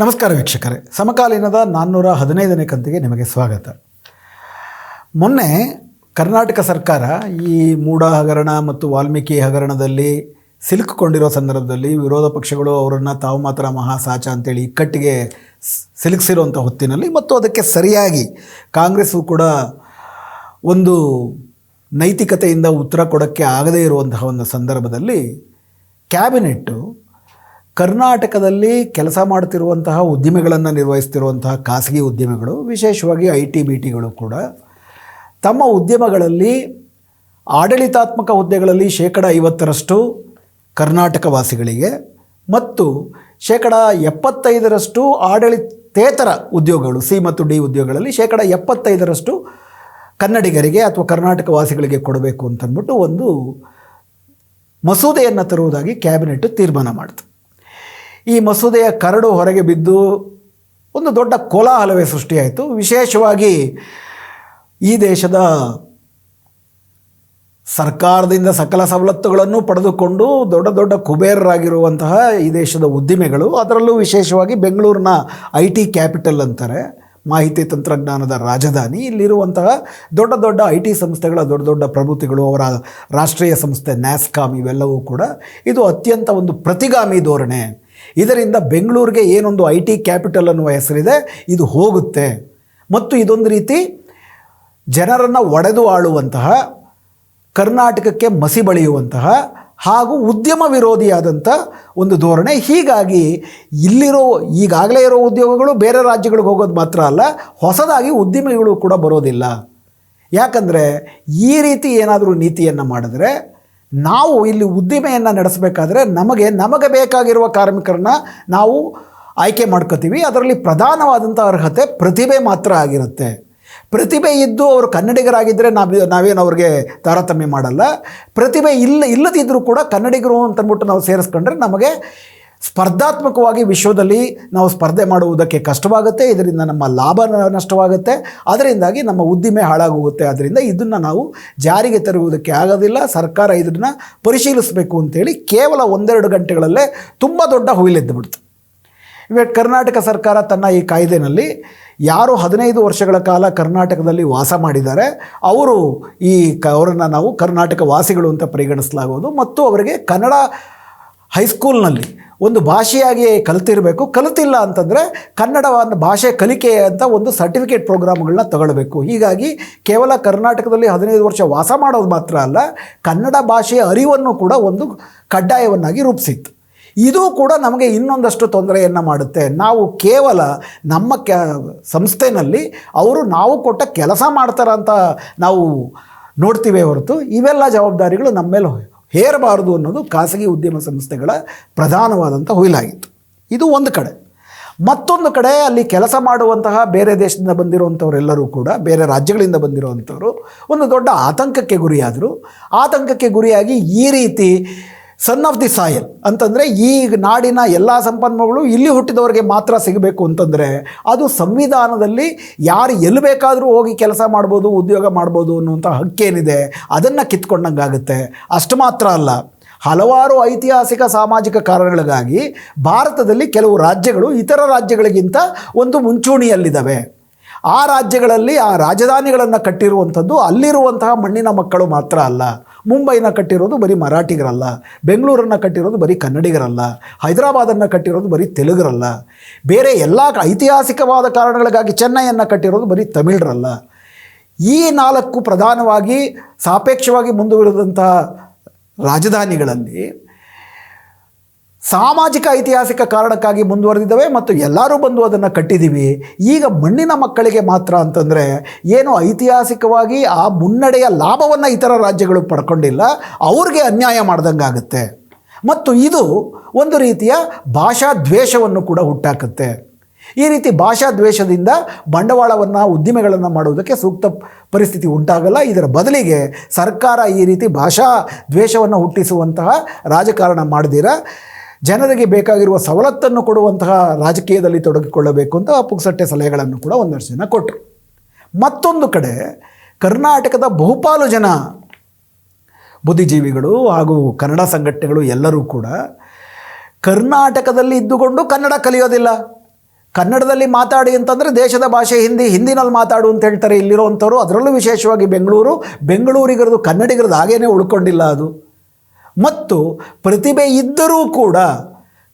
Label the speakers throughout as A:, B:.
A: ನಮಸ್ಕಾರ ವೀಕ್ಷಕರೇ. ಸಮಕಾಲೀನದ ನಾನ್ನೂರ ಹದಿನೈದನೇ ಕಂತಿಗೆ ನಿಮಗೆ ಸ್ವಾಗತ. ಮೊನ್ನೆ ಕರ್ನಾಟಕ ಸರ್ಕಾರ ಈ ಮೂಢ ಹಗರಣ ಮತ್ತು ವಾಲ್ಮೀಕಿ ಹಗರಣದಲ್ಲಿ ಸಿಲುಕಿಕೊಂಡಿರೋ ಸಂದರ್ಭದಲ್ಲಿ ವಿರೋಧ ಪಕ್ಷಗಳು ಅವರನ್ನು ತಾವು ಮಾತ್ರ ಮಹಾಸಾಚ ಅಂತೇಳಿ ಇಕ್ಕಟ್ಟಿಗೆ ಸಿಲುಕಿಸಿರುವಂಥ ಹೊತ್ತಿನಲ್ಲಿ ಮತ್ತು ಅದಕ್ಕೆ ಸರಿಯಾಗಿ ಕಾಂಗ್ರೆಸ್ಸು ಕೂಡ ಒಂದು ನೈತಿಕತೆಯಿಂದ ಉತ್ತರ ಕೊಡೋಕ್ಕೆ ಆಗದೇ ಇರುವಂತಹ ಒಂದು ಸಂದರ್ಭದಲ್ಲಿ ಕ್ಯಾಬಿನೆಟ್ಟು ಕರ್ನಾಟಕದಲ್ಲಿ ಕೆಲಸ ಮಾಡ್ತಿರುವಂತಹ ಉದ್ದಿಮೆಗಳನ್ನು ನಿರ್ವಹಿಸ್ತಿರುವಂತಹ ಖಾಸಗಿ ಉದ್ಯಮಗಳು, ವಿಶೇಷವಾಗಿ ಐ ಟಿ ಬಿ ಟಿಗಳು ಕೂಡ, ತಮ್ಮ ಉದ್ಯಮಗಳಲ್ಲಿ ಆಡಳಿತಾತ್ಮಕ ಹುದ್ದೆಗಳಲ್ಲಿ ಶೇಕಡ ಐವತ್ತರಷ್ಟು ಕರ್ನಾಟಕ ವಾಸಿಗಳಿಗೆ ಮತ್ತು ಶೇಕಡ ಎಪ್ಪತ್ತೈದರಷ್ಟು ಆಡಳಿತೇತರ ಉದ್ಯೋಗಗಳು, ಸಿ ಮತ್ತು ಡಿ ಉದ್ಯೋಗಗಳಲ್ಲಿ ಶೇಕಡ ಎಪ್ಪತ್ತೈದರಷ್ಟು ಕನ್ನಡಿಗರಿಗೆ ಅಥವಾ ಕರ್ನಾಟಕ ವಾಸಿಗಳಿಗೆ ಕೊಡಬೇಕು ಅಂತಂದ್ಬಿಟ್ಟು ಒಂದು ಮಸೂದೆಯನ್ನು ತರುವುದಾಗಿ ಕ್ಯಾಬಿನೆಟ್ ತೀರ್ಮಾನ ಮಾಡಿತು. ಈ ಮಸೂದೆಯ ಕರಡು ಹೊರಗೆ ಬಿದ್ದು ಒಂದು ದೊಡ್ಡ ಕೋಲಾಹಲವೇ ಸೃಷ್ಟಿಯಾಯಿತು. ವಿಶೇಷವಾಗಿ ಈ ದೇಶದ ಸರ್ಕಾರದಿಂದ ಸಕಲ ಸವಲತ್ತುಗಳನ್ನು ಪಡೆದುಕೊಂಡು ದೊಡ್ಡ ದೊಡ್ಡ ಕುಬೇರರಾಗಿರುವಂತಹ ಈ ದೇಶದ ಉದ್ದಿಮೆಗಳು, ಅದರಲ್ಲೂ ವಿಶೇಷವಾಗಿ ಬೆಂಗಳೂರಿನ ಐ ಟಿ ಕ್ಯಾಪಿಟಲ್ ಅಂತಾರೆ, ಮಾಹಿತಿ ತಂತ್ರಜ್ಞಾನದ ರಾಜಧಾನಿ. ಇಲ್ಲಿರುವಂತಹ ದೊಡ್ಡ ದೊಡ್ಡ ಐ ಟಿ ಸಂಸ್ಥೆಗಳ ದೊಡ್ಡ ದೊಡ್ಡ ಪ್ರಭುತಿಗಳು, ಅವರ ರಾಷ್ಟ್ರೀಯ ಸಂಸ್ಥೆ ನ್ಯಾಸ್ಕಾಮ್ ಇವೆಲ್ಲವೂ ಕೂಡ ಇದು ಅತ್ಯಂತ ಒಂದು ಪ್ರತಿಗಾಮಿ ಧೋರಣೆ. ಇದರಿಂದ ಬೆಂಗಳೂರಿಗೆ ಏನೊಂದು ಐ ಟಿ ಕ್ಯಾಪಿಟಲ್ ಅನ್ನುವ ಹೆಸರಿದೆ, ಇದು ಹೋಗುತ್ತೆ. ಮತ್ತು ಇದೊಂದು ರೀತಿ ಜನರನ್ನು ಒಡೆದು ಆಳುವಂತಹ, ಕರ್ನಾಟಕಕ್ಕೆ ಮಸಿ ಬಳಿಯುವಂತಹ ಹಾಗೂ ಉದ್ಯಮ ವಿರೋಧಿಯಾದಂಥ ಒಂದು ಧೋರಣೆ. ಹೀಗಾಗಿ ಇಲ್ಲಿರೋ, ಈಗಾಗಲೇ ಇರೋ ಉದ್ಯೋಗಗಳು ಬೇರೆ ರಾಜ್ಯಗಳಿಗೆ ಹೋಗೋದು ಮಾತ್ರ ಅಲ್ಲ, ಹೊಸದಾಗಿ ಉದ್ಯಮಿಗಳು ಕೂಡ ಬರೋದಿಲ್ಲ. ಯಾಕಂದರೆ ಈ ರೀತಿ ಏನಾದರೂ ನೀತಿಯನ್ನು ಮಾಡಿದ್ರೆ ನಾವು ಇಲ್ಲಿ ಉದ್ದಿಮೆಯನ್ನು ನಡೆಸಬೇಕಾದ್ರೆ ನಮಗೆ ನಮಗೆ ಬೇಕಾಗಿರುವ ಕಾರ್ಮಿಕರನ್ನ ನಾವು ಆಯ್ಕೆ ಮಾಡ್ಕೋತೀವಿ. ಅದರಲ್ಲಿ ಪ್ರಧಾನವಾದಂಥ ಅರ್ಹತೆ ಪ್ರತಿಭೆ ಮಾತ್ರ ಆಗಿರುತ್ತೆ. ಪ್ರತಿಭೆ ಇದ್ದು ಅವರು ಕನ್ನಡಿಗರಾಗಿದ್ದರೆ ನಾವು, ನಾವೇನು ಅವ್ರಿಗೆ ತಾರತಮ್ಯ ಮಾಡಲ್ಲ. ಪ್ರತಿಭೆ ಇಲ್ಲ ಇಲ್ಲದಿದ್ದರೂ ಕೂಡ ಕನ್ನಡಿಗರು ಅಂತಂದ್ಬಿಟ್ಟು ನಾವು ಸೇರಿಸ್ಕೊಂಡ್ರೆ ನಮಗೆ ಸ್ಪರ್ಧಾತ್ಮಕವಾಗಿ ವಿಶ್ವದಲ್ಲಿ ನಾವು ಸ್ಪರ್ಧೆ ಮಾಡುವುದಕ್ಕೆ ಕಷ್ಟವಾಗುತ್ತೆ, ಇದರಿಂದ ನಮ್ಮ ಲಾಭ ನಷ್ಟವಾಗುತ್ತೆ, ಅದರಿಂದಾಗಿ ನಮ್ಮ ಉದ್ದಿಮೆ ಹಾಳಾಗುತ್ತೆ ಅದರಿಂದ ಇದನ್ನು ನಾವು ಜಾರಿಗೆ ತರುವುದಕ್ಕೆ ಆಗೋದಿಲ್ಲ. ಸರ್ಕಾರ ಇದನ್ನು ಪರಿಶೀಲಿಸಬೇಕು ಅಂತೇಳಿ ಕೇವಲ ಒಂದೆರಡು ಗಂಟೆಗಳಲ್ಲೇ ತುಂಬ ದೊಡ್ಡ ಹುಯಿಲೆದ್ದು ಬಿಡ್ತು. ಇವಾಗ ಕರ್ನಾಟಕ ಸರ್ಕಾರ ತನ್ನ ಈ ಕಾಯ್ದೆನಲ್ಲಿ ಯಾರು ಹದಿನೈದು ವರ್ಷಗಳ ಕಾಲ ಕರ್ನಾಟಕದಲ್ಲಿ ವಾಸ ಮಾಡಿದ್ದಾರೆ, ಅವರು ಈ ಕ, ಅವರನ್ನು ನಾವು ಕರ್ನಾಟಕ ವಾಸಿಗಳು ಅಂತ ಪರಿಗಣಿಸಲಾಗುವುದು. ಮತ್ತು ಅವರಿಗೆ ಕನ್ನಡ ಹೈಸ್ಕೂಲ್ನಲ್ಲಿ ಒಂದು ಭಾಷೆಯಾಗಿ ಕಲಿತಿರಬೇಕು. ಕಲಿತಿಲ್ಲ ಅಂತಂದರೆ ಕನ್ನಡವನ್ನು ಭಾಷೆ ಕಲಿಕೆ ಅಂತ ಒಂದು ಸರ್ಟಿಫಿಕೇಟ್ ಪ್ರೋಗ್ರಾಮ್ಗಳನ್ನ ತಗೊಳ್ಬೇಕು. ಹೀಗಾಗಿ ಕೇವಲ ಕರ್ನಾಟಕದಲ್ಲಿ ಹದಿನೈದು ವರ್ಷ ವಾಸ ಮಾಡೋದು ಮಾತ್ರ ಅಲ್ಲ, ಕನ್ನಡ ಭಾಷೆಯ ಅರಿವನ್ನು ಕೂಡ ಒಂದು ಕಡ್ಡಾಯವನ್ನಾಗಿ ರೂಪಿಸಿತ್ತು. ಇದು ಕೂಡ ನಮಗೆ ಇನ್ನೊಂದಷ್ಟು ತೊಂದರೆಯನ್ನು ಮಾಡುತ್ತೆ. ನಾವು ಕೇವಲ ನಮ್ಮ ಕೆ, ಸಂಸ್ಥೆನಲ್ಲಿ ಅವರು ನಾವು ಕೊಟ್ಟ ಕೆಲಸ ಮಾಡ್ತಾರಂತ ನಾವು ನೋಡ್ತೀವಿ ಹೊರತು ಇವೆಲ್ಲ ಜವಾಬ್ದಾರಿಗಳು ನಮ್ಮ ಮೇಲೆ ಹೇರಬಾರದು ಅನ್ನೋದು ಖಾಸಗಿ ಉದ್ಯಮ ಸಂಸ್ಥೆಗಳ ಪ್ರಧಾನವಾದಂಥ ಹುಯಿಲಾಗಿತ್ತು. ಇದು ಒಂದು ಕಡೆ. ಮತ್ತೊಂದು ಕಡೆ ಅಲ್ಲಿ ಕೆಲಸ ಮಾಡುವಂತಹ ಬೇರೆ ದೇಶದಿಂದ ಬಂದಿರುವಂಥವರೆಲ್ಲರೂ ಕೂಡ, ಬೇರೆ ರಾಜ್ಯಗಳಿಂದ ಬಂದಿರುವಂಥವರು ಒಂದು ದೊಡ್ಡ ಆತಂಕಕ್ಕೆ ಗುರಿಯಾದರು. ಆತಂಕಕ್ಕೆ ಗುರಿಯಾಗಿ ಈ ರೀತಿ ಸನ್ ಆಫ್ ದಿ ಸಾಯಲ್ ಅಂತಂದರೆ ಈ ನಾಡಿನ ಎಲ್ಲ ಸಂಪನ್ಮೂಲಗಳು ಇಲ್ಲಿ ಹುಟ್ಟಿದವರಿಗೆ ಮಾತ್ರ ಸಿಗಬೇಕು ಅಂತಂದರೆ ಅದು ಸಂವಿಧಾನದಲ್ಲಿ ಯಾರು ಎಲ್ಲಿ ಬೇಕಾದರೂ ಹೋಗಿ ಕೆಲಸ ಮಾಡ್ಬೋದು, ಉದ್ಯೋಗ ಮಾಡ್ಬೋದು ಅನ್ನುವಂಥ ಹಕ್ಕೇನಿದೆ. ಅದನ್ನು ಕಿತ್ಕೊಂಡಂಗಾಗುತ್ತೆ. ಅಷ್ಟು ಮಾತ್ರ ಅಲ್ಲ. ಹಲವಾರು ಐತಿಹಾಸಿಕ ಸಾಮಾಜಿಕ ಕಾರಣಗಳಿಗಾಗಿ ಭಾರತದಲ್ಲಿ ಕೆಲವು ರಾಜ್ಯಗಳು ಇತರ ರಾಜ್ಯಗಳಿಗಿಂತ ಒಂದು ಮುಂಚೂಣಿಯಲ್ಲಿದ್ದಾವೆ. ಆ ರಾಜ್ಯಗಳಲ್ಲಿ ಆ ರಾಜಧಾನಿಗಳನ್ನು ಕಟ್ಟಿರುವಂಥದ್ದು ಅಲ್ಲಿರುವಂತಹ ಮಣ್ಣಿನ ಮಕ್ಕಳು ಮಾತ್ರ ಅಲ್ಲ. ಮುಂಬೈನ ಕಟ್ಟಿರೋದು ಬರೀ ಮರಾಠಿಗರಲ್ಲ. ಬೆಂಗಳೂರನ್ನು ಕಟ್ಟಿರೋದು ಬರೀ ಕನ್ನಡಿಗರಲ್ಲ. ಹೈದರಾಬಾದನ್ನು ಕಟ್ಟಿರೋದು ಬರೀ ತೆಲುಗರಲ್ಲ. ಬೇರೆ ಎಲ್ಲ ಐತಿಹಾಸಿಕವಾದ ಕಾರಣಗಳಿಗಾಗಿ ಚೆನ್ನೈಯನ್ನು ಕಟ್ಟಿರೋದು ಬರೀ ತಮಿಳರಲ್ಲ. ಈ ನಾಲ್ಕು ಪ್ರಧಾನವಾಗಿ ಸಾಪೇಕ್ಷವಾಗಿ ಮುಂದುವರೆದಂತಹ ರಾಜಧಾನಿಗಳಲ್ಲಿ ಸಾಮಾಜಿಕ ಐತಿಹಾಸಿಕ ಕಾರಣಕ್ಕಾಗಿ ಮುಂದುವರೆದಿದ್ದಾವೆ ಮತ್ತು ಎಲ್ಲರೂ ಬಂದು ಅದನ್ನು ಕಟ್ಟಿದ್ದೀವಿ ಈಗ ಮಣ್ಣಿನ ಮಕ್ಕಳಿಗೆ ಮಾತ್ರ ಅಂತಂದರೆ ಏನು ಐತಿಹಾಸಿಕವಾಗಿ ಆ ಮುನ್ನಡೆಯ ಲಾಭವನ್ನು ಇತರ ರಾಜ್ಯಗಳು ಪಡ್ಕೊಂಡಿಲ್ಲ, ಅವ್ರಿಗೆ ಅನ್ಯಾಯ ಮಾಡ್ದಂಗೆ ಆಗುತ್ತೆ. ಮತ್ತು ಇದು ಒಂದು ರೀತಿಯ ಭಾಷಾ ದ್ವೇಷವನ್ನು ಕೂಡ ಹುಟ್ಟಾಕುತ್ತೆ. ಈ ರೀತಿ ಭಾಷಾ ದ್ವೇಷದಿಂದ ಬಂಡವಾಳವನ್ನು, ಉದ್ದಿಮೆಗಳನ್ನು ಮಾಡುವುದಕ್ಕೆ ಸೂಕ್ತ ಪರಿಸ್ಥಿತಿ ಉಂಟಾಗಲ್ಲ. ಇದರ ಬದಲಿಗೆ ಸರ್ಕಾರ ಈ ರೀತಿ ಭಾಷಾ ದ್ವೇಷವನ್ನು ಹುಟ್ಟಿಸುವಂತಹ ರಾಜಕಾರಣ ಮಾಡದಿರ? ಜನರಿಗೆ ಬೇಕಾಗಿರುವ ಸವಲತ್ತನ್ನು ಕೊಡುವಂತಹ ರಾಜಕೀಯದಲ್ಲಿ ತೊಡಗಿಕೊಳ್ಳಬೇಕು ಅಂತ ಪುಕ್ಸಟ್ಟೆ ಸಲಹೆಗಳನ್ನು ಕೂಡ ಒಂದಷ್ಟು ಜನ ಕೊಟ್ಟರು ಮತ್ತೊಂದು ಕಡೆ ಕರ್ನಾಟಕದ ಬಹುಪಾಲು ಜನ ಬುದ್ಧಿಜೀವಿಗಳು ಹಾಗೂ ಕನ್ನಡ ಸಂಘಟನೆಗಳು ಎಲ್ಲರೂ ಕೂಡ ಕರ್ನಾಟಕದಲ್ಲಿ ಇದ್ದುಕೊಂಡು ಕನ್ನಡ ಕಲಿಯೋದಿಲ್ಲ. ಕನ್ನಡದಲ್ಲಿ ಮಾತಾಡಿ ಅಂತಂದರೆ ದೇಶದ ಭಾಷೆ ಹಿಂದಿ, ಹಿಂದಿನಲ್ಲಿ ಮಾತಾಡು ಅಂತ ಹೇಳ್ತಾರೆ ಇಲ್ಲಿರೋವಂಥವ್ರು. ಅದರಲ್ಲೂ ವಿಶೇಷವಾಗಿ ಬೆಂಗಳೂರು, ಬೆಂಗಳೂರಿಗರದು ಕನ್ನಡಿಗರದು ಹಾಗೇನೆ ಉಳ್ಕೊಂಡಿಲ್ಲ ಅದು. ಮತ್ತು ಪ್ರತಿಭೆ ಇದ್ದರೂ ಕೂಡ